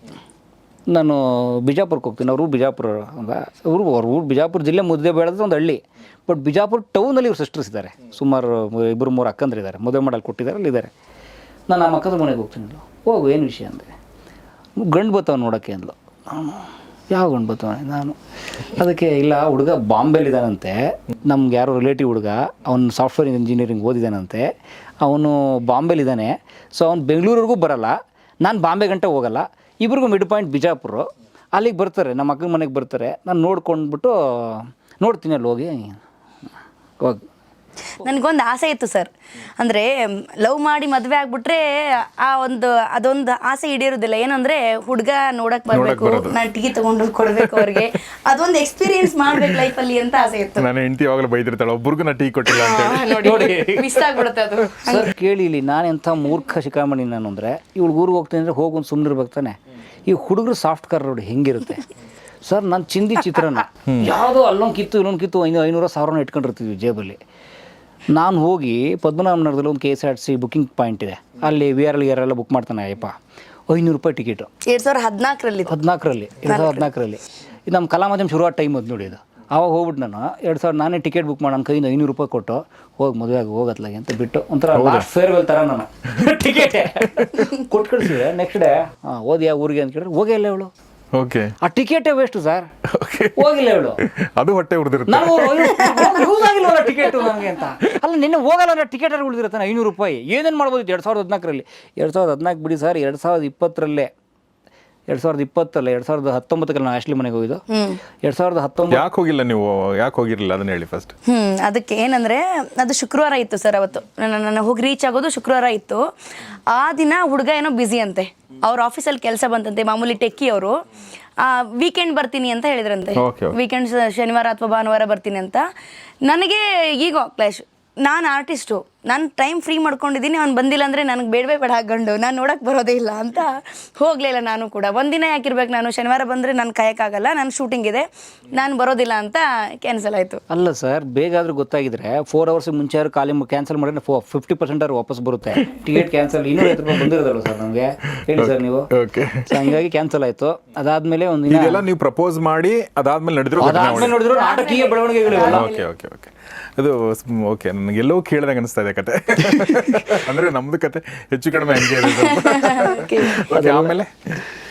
ನಾನು ಬಿಜಾಪುರಕ್ಕೆ ಹೋಗ್ತೀನಿ. ಅವರು ಬಿಜಾಪುರ ಅವರು, ಅವ್ರ ಊರು ಬಿಜಾಪುರ ಜಿಲ್ಲೆ ಮುದ್ದೆ ಬೆಳೆದ್ರೆ ಒಂದು ಹಳ್ಳಿ. ಬಟ್ ಬಿಜಾಪುರ ಟೌನಲ್ಲಿ ಇವ್ರು ಸಿಸ್ಟರ್ಸ್ ಇದ್ದಾರೆ. ಸುಮಾರು ಇಬ್ಬರು ಮೂರು ಅಕ್ಕಂದ್ರಿದ್ದಾರೆ ಮದುವೆ ಮಾಡಲು ಕೊಟ್ಟಿದ್ದಾರೆ ಅಲ್ಲಿದ್ದಾರೆ ನಾನು ನಮ್ಮ ಅಕ್ಕದ ಮನೆಗೆ ಹೋಗ್ತೀನಿ. ಹೋಗು, ಏನು ವಿಷಯ ಅಂದರೆ ಗಂಡು ಬರ್ತಾವ ನೋಡೋಕ್ಕೆ ಅಂದ್ಲು. ಯಾವ ಗಂಡು ನಾನು. ಅದಕ್ಕೆ, ಇಲ್ಲ ಹುಡುಗ ಬಾಂಬೆಲಿದ್ದಾನಂತೆ ನಮ್ಗೆ ಯಾರೋ ರಿಲೇಟಿವ್ ಹುಡುಗ, ಅವನು ಸಾಫ್ಟ್ವೇರ್ ಇಂಜಿನಿಯರಿಂಗ್ ಓದಿದ್ದಾನಂತೆ ಅವನು ಬಾಂಬೆಲಿದ್ದಾನೆ ಸೊ ಅವ್ನು ಬೆಂಗಳೂರಿಗೂ ಬರಲ್ಲ. ನಾನು ಬಾಂಬೆ ಗಂಟೆ ಹೋಗಲ್ಲ. ಇಬ್ರಿಗೂ ಮಿಡ್ ಪಾಯಿಂಟ್ ಬಿಜಾಪುರ. ಅಲ್ಲಿಗೆ ಬರ್ತಾರೆ ನಮ್ಮ ಅಕ್ಕನ ಮನೆಗೆ ಬರ್ತಾರೆ. ನಾನು ನೋಡ್ಕೊಂಡ್ಬಿಟ್ಟು, ನೋಡ್ತೀನಿ ಅಲ್ಲಿ ಹೋಗಿ. ಹೋಗಿ. ನನಗೊಂದು ಆಸೆ ಇತ್ತು ಸರ್. ಅಂದ್ರೆ ಲವ್ ಮಾಡಿ ಮದುವೆ ಆಗ್ಬಿಟ್ರೆ ಆ ಒಂದು ಅದೊಂದು ಆಸೆ ಈಡೇರೋದಿಲ್ಲ. ಏನಂದ್ರೆ ಹುಡುಗ ನೋಡಕ್ ಬರಬೇಕು ನಾನು ಟೀ ತಗೊಂಡು ಕೊಡಬೇಕು ಅವ್ರಿಗೆ. ಅದೊಂದು ಎಕ್ಸ್ಪೀರಿಯನ್ಸ್ ಮಾಡ್ಬೇಕು ಲೈಫಲ್ಲಿ ಅಂತ ಆಸೆ ಇತ್ತು. ನಾನು ಹೆಂಡತಿ ಯಾವಾಗಲೂ ಬೈದಿರ್ತಾಳೆ ಒಬ್ರಿಗೂ ನಾನು ಟೀ ಕೊಟ್ಟಿಲ್ಲ ಅಂತ ನೋಡಿ ಮಿಸ್ ಆಗ್ಬಿಡುತ್ತೆ ಅದು. ಸರ್ ಕೇಳಿ ಇಲ್ಲಿ ನಾನು ಎಂಥ ಮೂರ್ಖ ಶಿಕಾಮಣಿ ನಾನು ಅಂದರೆ ಇವಳು ಊರಿಗೆ ಹೋಗ್ತೀನಿ ಅಂದರೆ ಹೋಗೊಂದು ಒಂದು ಸುಮ್ಮನಿರ್ಬೇಕು ತಾನೆ. ಈ ಹುಡುಗರು ಸಾಫ್ಟ್ ಕಾರ್ ನೋಡಿ ಹೆಂಗಿರುತ್ತೆ. ಸರ್ ನಾನು ಚಿಂದಿ ಚಿತ್ರನ ಯಾವುದೋ ಅಲ್ಲೊಂದು ಕಿತ್ತು ಇನ್ನೊಂದು ಕಿತ್ತು ಐನೂರು ಐನೂರು ಸಾವಿರನ ಇಟ್ಕೊಂಡಿರ್ತಿದ್ವಿ ಜೇಬಲ್ಲಿ. ನಾನು ಹೋಗಿ ಪದ್ಮನಾಭನಗರದಲ್ಲಿ ಒಂದು K S R C booking point ಇದೆ. ಅಲ್ಲಿ ವಿ ಆರ್ ಎಲ್ ಎಲ್ಲ ಬುಕ್ ಮಾಡ್ತಾನೆ ಅಯ್ಯಪ್ಪ. ಐನೂರು ರೂಪಾಯಿ ಟಿಕೆಟು ಎರಡು ಸಾವಿರದ ಹದಿನಾಲ್ಕರಲ್ಲಿ ಹದಿನಾಲ್ಕರಲ್ಲಿ ಎರಡು ಸಾವಿರದ ಹದಿನಾಲ್ಕರಲ್ಲಿ. ಇದು ನಮ್ಮ ಕಲಾಮಾಧ್ಯಮ ಶುರುವಾದ ಟೈಮ್ ಅದು ನೋಡಿ ಇದು. ಆವಾಗ ಹೋಗ್ಬಿಟ್ಟು ನಾನು ಎರಡು ಸಾವಿರ ನಾನೇ ಟಿಕೆಟ್ ಬುಕ್ ಮಾಡೋಣ ಕೈಯಿಂದ ಐನೂರು ರೂಪಾಯಿ ಕೊಟ್ಟು ಹೋಗಿ ಮದುವೆಗೆ ಆಗಿ ಹೋಗತ್ಲಾಗೆ ಅಂತ ಬಿಟ್ಟು ಒಂಥರ ಲಾಸ್ಟ್ ಫೇರ್ವೆಲ್ ಥರ ನಾನು. ಟಿಕೆಟ್ ಕೊಟ್ಟು ಕಳಿಸಿದೆ. ನೆಕ್ಸ್ಟ್ ಡೇ ಹಾಂ ಓದಿಯಾ ಊರಿಗೆ ಅಂತ ಕೇಳಿದ್ರೆ ಹೋಗೇ ಇಲ್ಲ ಇವಳು. ಓಕೆ ಆ ಟಿಕೆಟೇ ವೇಸ್ಟು ಸರ್ ಹೋಗಿಲ್ಲ ಇವಳು. ಅದು ಹೊಟ್ಟೆ ಹೊಡೆದಿರುತ್ತೆ ನಾನು ಯೂಸ್ ಆಗಿಲ್ಲ ಟಿಕೆಟ್ ನನಗೆ ಅಂತ. ಅಲ್ಲ ನಿನ್ನೆ ಹೋಗಲ್ಲ ಅಂದರೆ ಟಿಕೆಟ್ ಉಳಿದಿರತ್ತಾನೆ ಐನೂರು ರೂಪಾಯಿ. ಏನೇನು ಮಾಡ್ಬೋದು ಎರಡು ಸಾವಿರದ ಹದಿನಾಲ್ಕರಲ್ಲಿ? ಎರಡು ಸಾವಿರದ ಹದಿನಾಲ್ಕು ಬಿಡಿ ಸರ್ ಎರಡು ಸಾವಿರದ ಇಪ್ಪತ್ತರಲ್ಲೇ. ಎರಡು ಸಾವಿರದ ಇಪ್ಪತ್ತಲ್ಲ ಎರಡು ಸಾವಿರದ ಹತ್ತೊಂಬತ್ತಕ್ಕೆ ನಾನು ಆಶ್ಲಿ ಮನೆಗೆ ಹೋಗಿದ್ದು. ಎರಡು ಸಾವಿರದ ಹತ್ತೊಂಬತ್ತು ಯಾಕೆ ಹೋಗಿಲ್ಲ ನೀವು? ಯಾಕೆ ಹೋಗಿರಲಿಲ್ಲ? ಅದನ್ನ ಹೇಳಿ ಫಸ್ಟ್ ಹ್ಮ್ ಅದಕ್ಕೆ ಏನಂದ್ರೆ ಅದು ಶುಕ್ರವಾರ ಇತ್ತು ಸರ್ ಅವತ್ತು. ನನ್ನ ನನ್ನ ಹೋಗಿ ರೀಚ್ ಆಗೋದು ಶುಕ್ರವಾರ ಇತ್ತು. ಆ ದಿನ ಹುಡುಗ ಏನೋ ಬ್ಯುಸಿ ಅಂತೆ. ಅವ್ರ ಆಫೀಸಲ್ಲಿ ಕೆಲಸ ಬಂತಂತೆ ಮಾಮೂಲಿ ಟೆಕ್ಕಿ ಅವರು. ವೀಕೆಂಡ್ ಬರ್ತೀನಿ ಅಂತ ಹೇಳಿದ್ರಂತೆ. ವೀಕೆಂಡ್ ಶನಿವಾರ ಅಥವಾ ಭಾನುವಾರ ಬರ್ತೀನಿ ಅಂತ. ನನಗೆ ಈಗ ಕ್ಲಾಶ್ ನಾನು ಆರ್ಟಿಸ್ಟು ನಾನು ಟೈಮ್ ಫ್ರೀ ಮಾಡ್ಕೊಂಡಿದ್ದೀನಿ ಅವ್ನು ಬಂದಿಲ್ಲ ಅಂದರೆ ನನಗೆ ಬೇಡವೇ ಬೇಡ ಗಂಡು. ನಾನು ನೋಡಕ್ಕೆ ಬರೋದೇ ಇಲ್ಲ ಅಂತ ಹೋಗಲಿಲ್ಲ ನಾನು ಕೂಡ. ಒಂದಿನ ಯಾಕಿರ್ಬೇಕು ನಾನು? ಶನಿವಾರ ಬಂದರೆ ನಾನು ಕಾಯೋಕ್ಕಾಗಲ್ಲ ನಾನು ಶೂಟಿಂಗ್ ಇದೆ. ನಾನು ಬರೋದಿಲ್ಲ ಅಂತ ಕ್ಯಾನ್ಸಲ್ ಆಯಿತು. ಅಲ್ಲ ಸರ್ ಬೇಗ ಆದರೂ ಗೊತ್ತಾಗಿದ್ರೆ ಫೋರ್ ಅವರ್ಸ್ ಮುಂಚೆ ಆದ್ರೂ ಖಾಲಿ ಕ್ಯಾನ್ಸಲ್ ಮಾಡಿದ್ರೆ ಫೋ ಫಿಫ್ಟಿ ಪರ್ಸೆಂಟ್ ಆದ್ರೂ ವಾಪಸ್ ಬರುತ್ತೆ. ಟಿಕೆಟ್ ಕ್ಯಾನ್ಸಲ್ ಇನ್ನೂರೈವತ್ತು ರೂಪಾಯಿ ಬಂದಿರೋದಲ್ಲ ಸರ್ ನಮಗೆ. ಹೇಳಿ ಸರ್ ನೀವು. ಓಕೆ ಸೊ ಹಂಗಾಗಿ ಕ್ಯಾನ್ಸಲ್ ಆಯಿತು. ಅದಾದಮೇಲೆ ಒಂದಿನ ಇದೆಲ್ಲ ನೀವು ಪ್ರಪೋಸ್ ಮಾಡಿ ಅದಾದ್ಮೇಲೆ ನಡೆದಿರೋ ಅದಾದ್ಮೇಲೆ ನೋಡಿದ್ರು ನಾಟಕೀಯ ಬೆಳವಣಿಗೆಗಳು ಓಕೆ ಓಕೆ ಓಕೆ ಅದು ಓಕೆ ನನಗೆ ಎಲ್ಲೋ ಕೇಳ್ದಂಗೆ ಅನಿಸ್ತಾ ಇದೆ ಕತೆ. *laughs* ಅಂದ್ರೆ ನಮ್ದು ಕತೆ ಹೆಚ್ಚು ಕಡಿಮೆ ಹಂಗೆ ಇದೆ. *laughs* ಆಮೇಲೆ?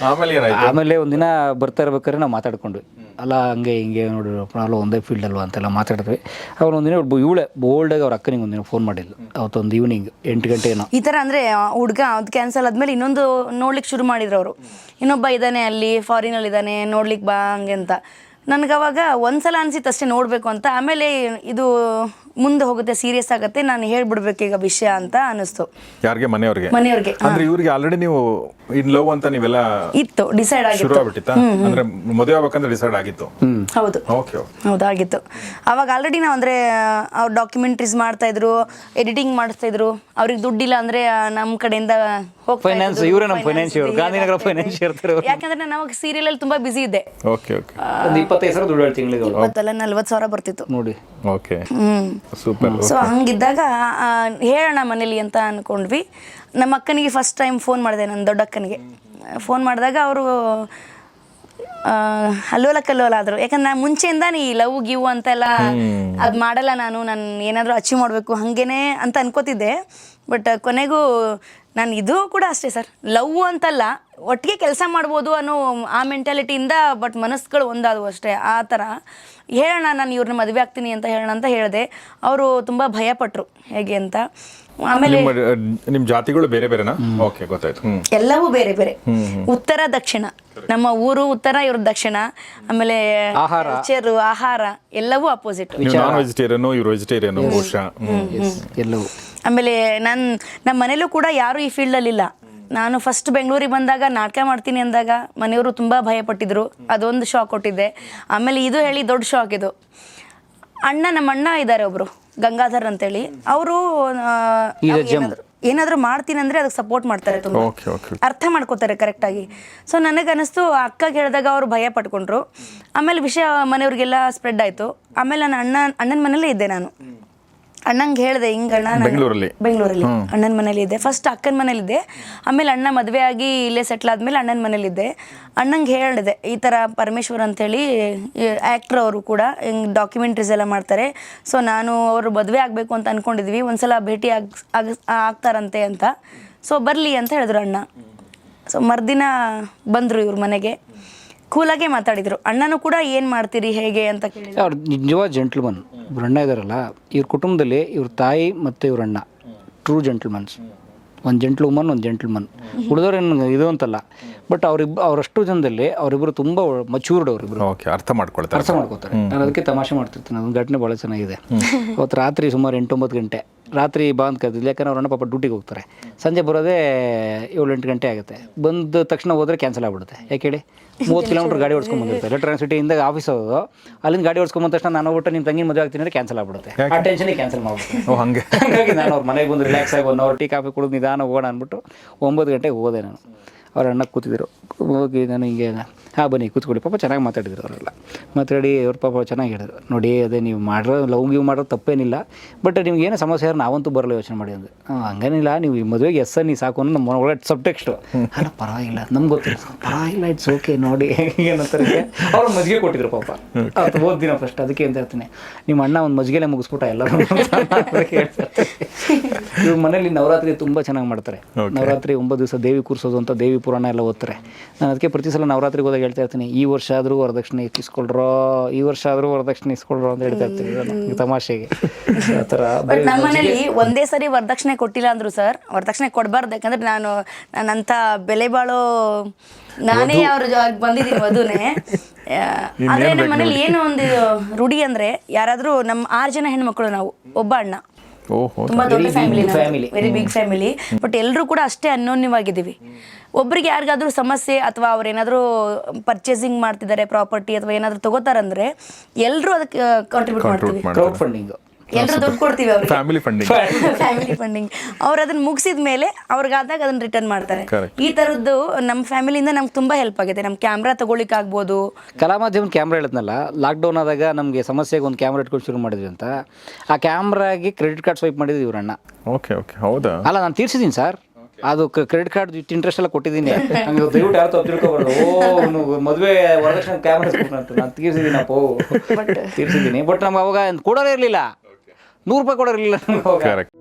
ಆಮೇಲೆ ಏನಾಯ್ತು? ಆಮೇಲೆ ಒಂದಿನ ಬರ್ತಾ ಇರ್ಬೇಕಾದ್ರೆ ನಾವು ಮಾತಾಡ್ಕೊಂಡ್ವಿ. ಅಲ್ಲ ಹಂಗೆ ಹಿಂಗೆ ನೋಡಿ ಅಲ್ಲ ಒಂದೇ ಫೀಲ್ಡ್ ಅಲ್ವಾ ಅಂತೆಲ್ಲ ಮಾತಾಡಿದ್ವಿ. ಅವ್ರು ಒಂದಿನ ಒಬ್ಬ ಇವಳೆ ಆಗಿ ಅವ್ರ ಅಕ್ಕನಿಗೆ ಒಂದಿನ ಫೋನ್ ಮಾಡಿದ್ಲು. ಅವತ್ತೊಂದು ಈವ್ನಿಂಗ್ ಎಂಟು ಗಂಟೆ ಏನೋ. ಈ ಥರ ಅಂದರೆ ಹುಡುಗ ಅದು ಕ್ಯಾನ್ಸಲ್ ಆದಮೇಲೆ ಇನ್ನೊಂದು ನೋಡ್ಲಿಕ್ಕೆ ಶುರು ಮಾಡಿದ್ರು ಅವರು. ಇನ್ನೊಬ್ಬ ಇದ್ದಾನೆ ಅಲ್ಲಿ ಫಾರಿನಲ್ಲಿ ಇದ್ದಾನೆ ನೋಡ್ಲಿಕ್ಕೆ ಬಾ ಹಂಗೆ ಅಂತ. ನನಗೆ ಅವಾಗ ಒಂದ್ಸಲ ಅನಿಸಿತ್ತು ಅಷ್ಟೇ ನೋಡಬೇಕು ಅಂತ. ಆಮೇಲೆ ಇದು ಮುಂದೆ ಹೋಗುತ್ತೆ ಸೀರಿಯಸ್ ಆಗುತ್ತೆ ನಾನು ಹೇಳ್ಬಿಡ್ಬೇಕು ಈಗ ವಿಷಯ ಅಂತ ಅನಿಸ್ತು ಯಾರಿಗೆ? ಮನೆಯವ್ರಿಗೆ? ಮನೆಯವ್ರಿಗೆ ಅಂದ್ರೆ ಇವ್ರಿಗೆ ಆಲ್ರೆಡಿ ನೀವು ಇನ್ ಲವ್ ಅಂತ ನೀವೆಲ್ಲ ಇತ್ತು ಡಿಸೈಡ್ ಶುರು ಆಗಿತ್ತು ಆಗ್ಬಿಟ್ಟಿತ್ತಾ ಅಂದ್ರೆ ಮದುವೆ ಆಗ್ಬೇಕಂದ್ರೆ ಡಿಸೈಡ್ ಆಗಿತ್ತು. ಹೌದು. ಓಕೆ ಹೌದು ಆಗಿತ್ತು. ಅವಾಗ ಆಲ್ರೆಡಿ ನಾವು ಅಂದ್ರೆ ಅವ್ರು ಡಾಕ್ಯುಮೆಂಟ್ರೀಸ್ ಮಾಡ್ತಾ ಇದ್ರು ಎಡಿಟಿಂಗ್ ಮಾಡಿಸ್ತಾ ಇದ್ರು. ಅವ್ರಿಗೆ ದುಡ್ಡಿಲ್ಲ ಅಂದ್ರೆ ನಮ್ಮ ಕಡೆಯಿಂದ ಹೋಗ್ತಾ ಫೈನಾನ್ಸ್ ಇದ್ರು. ಇವ್ರೇ ನಮ್ಮ Finance financier, ಇದೆ. ಗಾಂಧಿನಗರ ಇರ್ತಾರೆ. ಅವ್ರು. ಯಾಕಂದ್ರೆ ಸೀರಿಯಲ್ ಅಲ್ಲಿ ತುಂಬಾ ಬಿಸಿ ಇದ್ದೆ. ಓಕೆ ಓಕೆ ಒಂದು ಇಪ್ಪತ್ತೈದು ಸಾವಿರ ದುಡ್ಡು ತಿಂಗಳಿಗೆ ನಲ್ವತ್ತು ಸಾವಿರ ಬರ್ತಿತ್ತು. ನೋಡಿ. Okay hmm. ಸೂಪರ್ ಸೊ ಹಂಗಿದ್ದಾಗ ಹೇಳೋಣ ಮನೇಲಿ ಅಂತ ಅನ್ಕೊಂಡ್ವಿ. ನಮ್ಮ ಅಕ್ಕನಿಗೆ ಫಸ್ಟ್ ಟೈಮ್ ಫೋನ್ ಮಾಡಿದೆ ನನ್ನ ದೊಡ್ಡಕ್ಕನಿಗೆ ಫೋನ್ ಮಾಡಿದಾಗ ಅವರು ಅಲ್ಲೋಲ ಕಲ್ಲೋಲ ಆದರು. ಯಾಕಂದ್ರೆ ನಾನು ಮುಂಚೆಯಿಂದ ನೀ ಲವ್ ಗಿವ್ ಅಂತೆಲ್ಲ ಅದು ಮಾಡಲ್ಲ ನಾನು ನಾನು ಏನಾದರೂ ಅಚೀವ್ ಮಾಡಬೇಕು ಹಾಗೇನೆ ಅಂತ ಅನ್ಕೋತಿದ್ದೆ. ಬಟ್ ಕೊನೆಗೂ ನಾನು ಇದು ಕೂಡ ಅಷ್ಟೇ ಸರ್. ಲವ್ ಅಂತಲ್ಲ ಒಟ್ಟಿಗೆ ಕೆಲಸ ಮಾಡ್ಬೋದು ಅನ್ನೋ ಆ ಮೆಂಟಾಲಿಟಿಯಿಂದ ಬಟ್ ಮನಸ್ಸುಗಳು ಒಂದಾದವು ಅಷ್ಟೇ. ಆ ಥರ ಹೇಳೋಣ ನಾನು ಇವ್ರನ್ನ ಮದುವೆ ಆಗ್ತೀನಿ ಅಂತ ಹೇಳೋಣ ಅಂತ ಹೇಳಿದೆ. ಅವರು ತುಂಬ ಭಯಪಟ್ಟರು ಹೇಗೆ ಅಂತ. ಆಮೇಲೆ ನಿಮ್ಮ ಜಾತಿಗಳು ಬೇರೆ ಬೇರೆನಾ? ಓಕೆ ಗೊತ್ತಾಯ್ತು. ಎಲ್ಲವೂ ಬೇರೆ ಬೇರೆ. ಉತ್ತರ ದಕ್ಷಿಣ. ನಮ್ಮ ಊರು ಉತ್ತರ ಇವ್ರ ದಕ್ಷಿಣ. ಆಮೇಲೆ ಆಹಾರ. ಕಲ್ಚರು ಆಹಾರ. ಎಲ್ಲವೂ ಅಪೋಸಿಟ್ ನೀವು ನಾನ್ ವೆಜಿಟೇರಿಯನ್ ಇವ್ರು ವೆಜಿಟೇರಿಯನ್ ಬಹುಶಃ ಎಲ್ಲವೂ. ಆಮೇಲೆ ನನ್ನ ನಮ್ಮ ಮನೇಲೂ ಕೂಡ ಯಾರೂ ಈ ಫೀಲ್ಡಲ್ಲಿ ಇಲ್ಲ ನಾನು ಫಸ್ಟ್ ಬೆಂಗಳೂರಿಗೆ ಬಂದಾಗ ನಾಟಕ ಮಾಡ್ತೀನಿ ಅಂದಾಗ ಮನೆಯವರು ತುಂಬ ಭಯಪಟ್ಟಿದ್ರು ಅದೊಂದು ಶಾಕ್ ಕೊಟ್ಟಿದ್ದೆ. ಆಮೇಲೆ ಇದು ಹೇಳಿ ದೊಡ್ಡ ಶಾಕ್ ಇದು. ಅಣ್ಣ ನಮ್ಮ ಅಣ್ಣ ಇದ್ದಾರೆ ಒಬ್ರು ಗಂಗಾಧರ್ ಅಂತೇಳಿ. ಅವರು ಏನಾದರೂ ಮಾಡ್ತೀನಿ ಅಂದರೆ ಅದಕ್ಕೆ ಸಪೋರ್ಟ್ ಮಾಡ್ತಾರೆ ತುಂಬ. ಓಕೆ ಓಕೆ ಅರ್ಥ ಮಾಡ್ಕೋತಾರೆ ಕರೆಕ್ಟಾಗಿ ಸೊ ನನಗೆ ಅನಿಸ್ತು ಅಕ್ಕಗೆ ಹೇಳಿದಾಗ ಅವರು ಭಯ ಪಟ್ಕೊಂಡ್ರು. ಆಮೇಲೆ ವಿಷಯ ಮನೆಯವ್ರಿಗೆಲ್ಲ ಸ್ಪ್ರೆಡ್ ಆಯಿತು. ಆಮೇಲೆ ನನ್ನ ಅಣ್ಣ ಅಣ್ಣನ ಮನೇಲೇ ಇದ್ದೆ ನಾನು. ಅಣ್ಣಂಗೆ ಹೇಳಿದೆ ಹಿಂಗಣ್ಣ ನಾನು- ಬೆಂಗಳೂರಲ್ಲಿ? ಬೆಂಗಳೂರಲ್ಲಿ. ಅಣ್ಣನ ಮನೇಲಿ ಇದ್ದೆ. ಫಸ್ಟ್ ಅಕ್ಕನ ಮನೇಲಿದ್ದೆ ಆಮೇಲೆ ಅಣ್ಣ ಮದುವೆ ಆಗಿ ಇಲ್ಲೇ ಸೆಟ್ಲ್ ಆದ್ಮೇಲೆ ಅಣ್ಣನ ಮನೇಲಿದ್ದೆ ಅಣ್ಣಂಗೆ ಹೇಳಿದೆ ಈ ತರ ಪರಮೇಶ್ವರ್ ಅಂತೇಳಿ ಆ್ಯಕ್ಟ್ರ್ ಅವರು ಕೂಡ ಹಿಂಗ್ ಡಾಕ್ಯುಮೆಂಟ್ರೀಸ್ ಎಲ್ಲ ಮಾಡ್ತಾರೆ. ಸೊ ನಾನು ಅವರು ಮದುವೆ ಆಗ್ಬೇಕು ಅಂತ ಅನ್ಕೊಂಡಿದ್ವಿ. ಒಂದ್ಸಲ ಭೇಟಿ ಆಗ್ ಆಗ್- ಆಗ್ತಾರಂತೆ ಅಂತ. ಸೊ ಬರಲಿ ಅಂತ ಹೇಳಿದ್ರು ಅಣ್ಣ. ಸೊ ಮರ್ದಿನ ಬಂದರು ಇವ್ರ ಮನೆಗೆ. ಕೂಲಾಗೆ ಮಾತಾಡಿದರು. ಅಣ್ಣನೂ ಕೂಡ ಏನು ಮಾಡ್ತೀರಿ ಹೇಗೆ ಅಂತ ಕೇಳಿ ಅವ್ರು ನಿಜವಾದ ಜೆಂಟ್ಲ್ಮನ್ ಇವ್ರ ಅಣ್ಣ ಇದಾರಲ್ಲ ಇವ್ರ ಕುಟುಂಬದಲ್ಲಿ ಇವ್ರ ತಾಯಿ ಮತ್ತು ಇವ್ರ ಅಣ್ಣ. ಟ್ರೂ ಜೆಂಟ್ಲ್ಮನ್ಸ್ ಒಂದು ಜೆಂಟ್ಲ್ ವುಮನ್ ಒಂದು ಜೆಂಟ್ಲ್ಮನ್ ಉಳಿದವ್ರೇನು ಇದು ಅಂತಲ್ಲ. ಬಟ್ ಅವ್ರಿಬ್ ಅವರಷ್ಟು ಜನದಲ್ಲಿ ಅವರಿಬ್ಬರು ತುಂಬ ಮಚೂರ್ಡ್ ಅವರಿಬ್ಬರು ಓಕೆ ಅರ್ಥ ಮಾಡ್ಕೊಳ್ತಾರೆ. ಅರ್ಥ ಮಾಡ್ಕೋತಾರೆ ನಾನು ಅದಕ್ಕೆ ತಮಾಷೆ ಮಾಡ್ತಿರ್ತೀನಿ ಅದೊಂದು ಘಟನೆ ಭಾಳ ಚೆನ್ನಾಗಿದೆ. ಅವತ್ತು ರಾತ್ರಿ ಸುಮಾರು ಎಂಟೊಂಬತ್ತು ಗಂಟೆ. ರಾತ್ರಿ ಬಾ ಅಂತ ಕರೆದಿಲ್ಲ ಯಾಕಂದ್ರೆ ಅವ್ರ ಅಣ್ಣ ಪಾಪ ಡ್ಯೂಟಿಗೆ ಹೋಗ್ತಾರೆ. ಸಂಜೆ ಬರೋದೇ ಏಳು ಎಂಟು ಗಂಟೆ ಆಗುತ್ತೆ. ಬಂದ ತಕ್ಷಣ ಹೋದರೆ ಕ್ಯಾನ್ಸಲ್ ಆಗ್ಬಿಡುತ್ತೆ. ಯಾಕೆ ಹೇಳಿ? ಮೂವತ್ತು ಕಿಲೋಮೀಟರ್ ಗಾಡಿ ಓಡಿಸ್ಕೊಂಡ್ ಬಂದಿರ್ತಾರೆ. ಎಲೆಕ್ಟ್ರಾನಿಕ್ ಸಿಟಿಯಿಂದ ಆಫೀಸ್ ಹೋಗೋದು ಅಲ್ಲಿಂದ ಗಾಡಿ ಓಡಿಸ್ಕೊಂಡ್ ಬಂದ ತಕ್ಷಣ ನಾನು ಹೋಗ್ಬಿಟ್ಟು ನಿಮ್ಮ ತಂಗಿ ಮದುವೆ ಆಗ್ತೀನಿ ಅಂದ್ರೆ ಕ್ಯಾನ್ಸಲ್ ಆಗ್ಬಿಡುತ್ತೆ. ಆ ಟೆನ್ಷನ್ ಕ್ಯಾನ್ಸಲ್ ಮಾಡ್ಬಿಟ್ಟು ಓ ಹಂಗೆ. ಹಾಗಾಗಿ ನಾನು ಅವ್ರ ಮನೆಗೆ ಬಂದು ರಿಲ್ಯಾಕ್ಸ್ ಆಗಿ ಒನ್ ಅವರ್ ಟೀ ಕಾಫಿ ಕುಡಿದು ನಿಧಾನ ಹೋಗೋಣ ಅಂದ್ಬಿಟ್ಟು ಒಂಬತ್ತು ಗಂಟೆಗೆ ಹೋದೆ ನಾನು. ಅವ್ರ ಅಣ್ಣ ಕೂತಿದ್ರು. ಹೋಗಿ ನಾನು ಹಿಂಗೆ ಹಾಂ ಬನ್ನಿ ಕೂತ್ಕೊಳ್ಳಿ. ಪಾಪ ಚೆನ್ನಾಗಿ ಮಾತಾಡಿದ್ರು ಅವರೆಲ್ಲ. ಮಾತಾಡಿ ಅವ್ರ ಪಾಪ ಚೆನ್ನಾಗಿ ಹೇಳಿದ್ರು. ನೋಡಿ ಅದೇ ನೀವು ಮಾಡಿರೋ ಲವ್ ಗಿವ್ ಮಾಡೋದು ತಪ್ಪೇನಿಲ್ಲ. ಬಟ್ ನಿಮ್ಗೆ ಏನೋ ಸಮಸ್ಯೆ ಆದ್ರೆ ನಾವಂತೂ ಬರಲ್ಲ ಯೋಚನೆ ಮಾಡಿ ಅಂದ್ರೆ. "ಹ್ಮ್, ಹಂಗೇನಿಲ್ಲ. ನೀವು ಈ ಮದುವೆಗೆ ಎಸ್ ನೀ ಸಾಕು ಅನ್ನೋ ನಮ್ಮ ಒಳಗಡೆ ಸಬ್ಟೆಕ್ಸ್ಟು ಅಲ್ಲ ಪರವಾಗಿಲ್ಲ. ನಮ್ಗೆ ಗೊತ್ತಿಲ್ಲ. ಪರವಾಗಿಲ್ಲ ಇಟ್ಸ್ ಓಕೆ ನೋಡಿ. ಏನಂತಾರೆ ಅವ್ರು ಮಜ್ಜಿಗೆ ಕೊಟ್ಟಿದ್ರು ಪಾಪ. ಅದು ಓದ್ದಿನ ಫಸ್ಟ್ ಅದಕ್ಕೆ ಅಂತ ಹೇಳ್ತೀನಿ. ನಿಮ್ಮ ಅಣ್ಣ ಒಂದು ಮಜ್ಜಿಗೆಲೆ ಮುಗಿಸ್ಬಿಟ್ಟ ಎಲ್ಲರೂ ಇವ್ರ ಮನೇಲಿ ನವರಾತ್ರಿ ತುಂಬ ಚೆನ್ನಾಗಿ ಮಾಡ್ತಾರೆ. ನವರಾತ್ರಿ ಒಂಬತ್ತು ದಿವಸ ದೇವಿ ಕೂರಿಸೋದು ಅಂತ ದೇವಿ ಪುರಾಣ ಎಲ್ಲ ಓದ್ತಾರೆ. ನಾನು ಅದಕ್ಕೆ ಪ್ರತಿ ಸಲ ನವರಾತ್ರಿಗೆ ಹೋದಾಗ ಹೇಳ್ತಾ ಇರ್ತೀನಿ ಈ ವರ್ಷ ಆದರೂ ವರದಕ್ಷಿಣೆ ಇಸ್ಕೊಳ್ರೋ ಈ ವರ್ಷ ಆದರೂ ವರದಕ್ಷಿಣೆ ಇಸ್ಕೊಳ್ರೋ ಅಂತ ಹೇಳ್ತಾ ಇರ್ತೀನಿ ತಮಾಷೆಗೆ. ಆ ಥರ ಬಟ್ ನಮ್ಮ ಮನೇಲಿ ಒಂದೇ ಸರಿ ವರದಕ್ಷಿಣೆ ಕೊಟ್ಟಿಲ್ಲ ಅಂದ್ರು ಸರ್ ವರದಕ್ಷಿಣೆ ಕೊಡಬಾರ್ದು ಯಾಕಂದ್ರೆ ನಾನು ನನ್ನಂತ ಬೆಲೆ ಬಾಳೋ ನಾನೇ ಅವ್ರ ಜೊತೆ ಬಂದಿದ್ದೀನಿ ಮದುವೆ ಆದ್ರೆ ನಮ್ಮ ಮನೇಲಿ ಏನು ಒಂದು ರೂಢಿ ಅಂದ್ರೆ ಯಾರಾದರೂ ನಮ್ಮ ಆರು ಜನ ಹೆಣ್ಮಕ್ಳು ನಾವು ಒಬ್ಬ ಅಣ್ಣ. ಓಹೋ ತುಂಬಾ ದೊಡ್ಡ family family. Very big family but ಎಲ್ಲರೂ ಕೂಡ ಅಷ್ಟೇ ಅನ್ಯೋನ್ಯವಾಗಿದ್ದೀವಿ. ಒಬ್ರಿಗೆ ಯಾರಿಗಾದ್ರೂ ಸಮಸ್ಯೆ ಅಥವಾ ಅವ್ರು ಏನಾದರೂ ಪರ್ಚೇಸಿಂಗ್ ಮಾಡ್ತಿದ್ದಾರೆ ಪ್ರಾಪರ್ಟಿ ಅಥವಾ ಏನಾದರೂ ತಗೋತಾರಂದ್ರೆ ಎಲ್ಲರೂ ಅದಕ್ಕೆ ಕಾಂಟ್ರಿಬ್ಯೂಟ್ ಮಾಡ್ತೀವಿ. ಕ್ರೌಡ್ ಫಂಡಿಂಗ್ ಎಲ್ಲರೂ ದುಡ್ಡು ಕೊಡ್ತೀವಿ ಅವ್ರಿಗೆ. ಫ್ಯಾಮಿಲಿ ಫಂಡಿಂಗ್ ಫ್ಯಾಮಿಲಿ ಫಂಡಿಂಗ್ ಅವ್ರು ಅದನ್ನ ಮುಗಿಸಿದ ಮೇಲೆ ಅವ್ರಿಗಾದಾಗ ಅದನ್ನ ರಿಟರ್ನ್ ಮಾಡ್ತಾರೆ. ಈ ತರದ್ದು ನಮ್ಮ ಫ್ಯಾಮಿಲಿಯಿಂದ ನಮ್ಗೆ ತುಂಬಾ ಹೆಲ್ಪ್ ಆಗಿದೆ ನಮ್ಮ ಕ್ಯಾಮ್ರಾ ತಗೊಳಿಕ್ಕೆ ಆಗ್ಬೋದು. ಕಲಾ ಮಾಧ್ಯಮದ ಕ್ಯಾಮ್ರಾ ಹೇಳಿದ್ನಲ್ಲ ಲಾಕ್ಡೌನ್ ಆದಾಗ ನಮಗೆ ಸಮಸ್ಯೆಗೆ ಒಂದು ಕ್ಯಾಮ್ರಾ ಇಟ್ಕೊಂಡು ಶುರು ಮಾಡಿದ್ವಿ ಅಂತ. ಆ ಕ್ಯಾಮ್ರಾಗೆ ಕ್ರೆಡಿಟ್ ಕಾರ್ಡ್ ಸ್ವೈಪ್ ಮಾಡಿದ್ವಿ ಇವರಣ್ಣ ಓಕೆ ಓಕೆ ಹೌದಾ? ಅಲ್ಲ ನಾನು ತೀರ್ಸಿದ್ದೀನಿ ಸರ್ ಅದು ಕ್ರೆಡಿಟ್ ಕಾರ್ಡ್ ಇಂಟ್ರೆಸ್ಟ್ ಎಲ್ಲ ಕೊಟ್ಟಿದ್ದೀನಿ. *laughs* ಹಂಗೆ ದಯವಿಟ್ಟು ಯಾರು ತಪ್ಪು ತಿಳ್ಕೊಬಾರ್ದು. ಓ ಅವನು ಮದುವೆ ವರದಕ್ಷಿಣೆ ಕ್ಯಾಮ್ರಾ ಅಂತ ನಾನು ತೀರ್ಸಿದ್ದೀನಪ್ಪ ತೀರ್ಸಿದ್ದೀನಿ ಬಟ್ ನಮ್ಗೆ ಅವಾಗ ಕೊಡೋರೇ ಇರಲಿಲ್ಲ. ನೂರು ರೂಪಾಯಿ ಕೊಡೋರಿಲ್ಲ ಕರೆಕ್ಟ್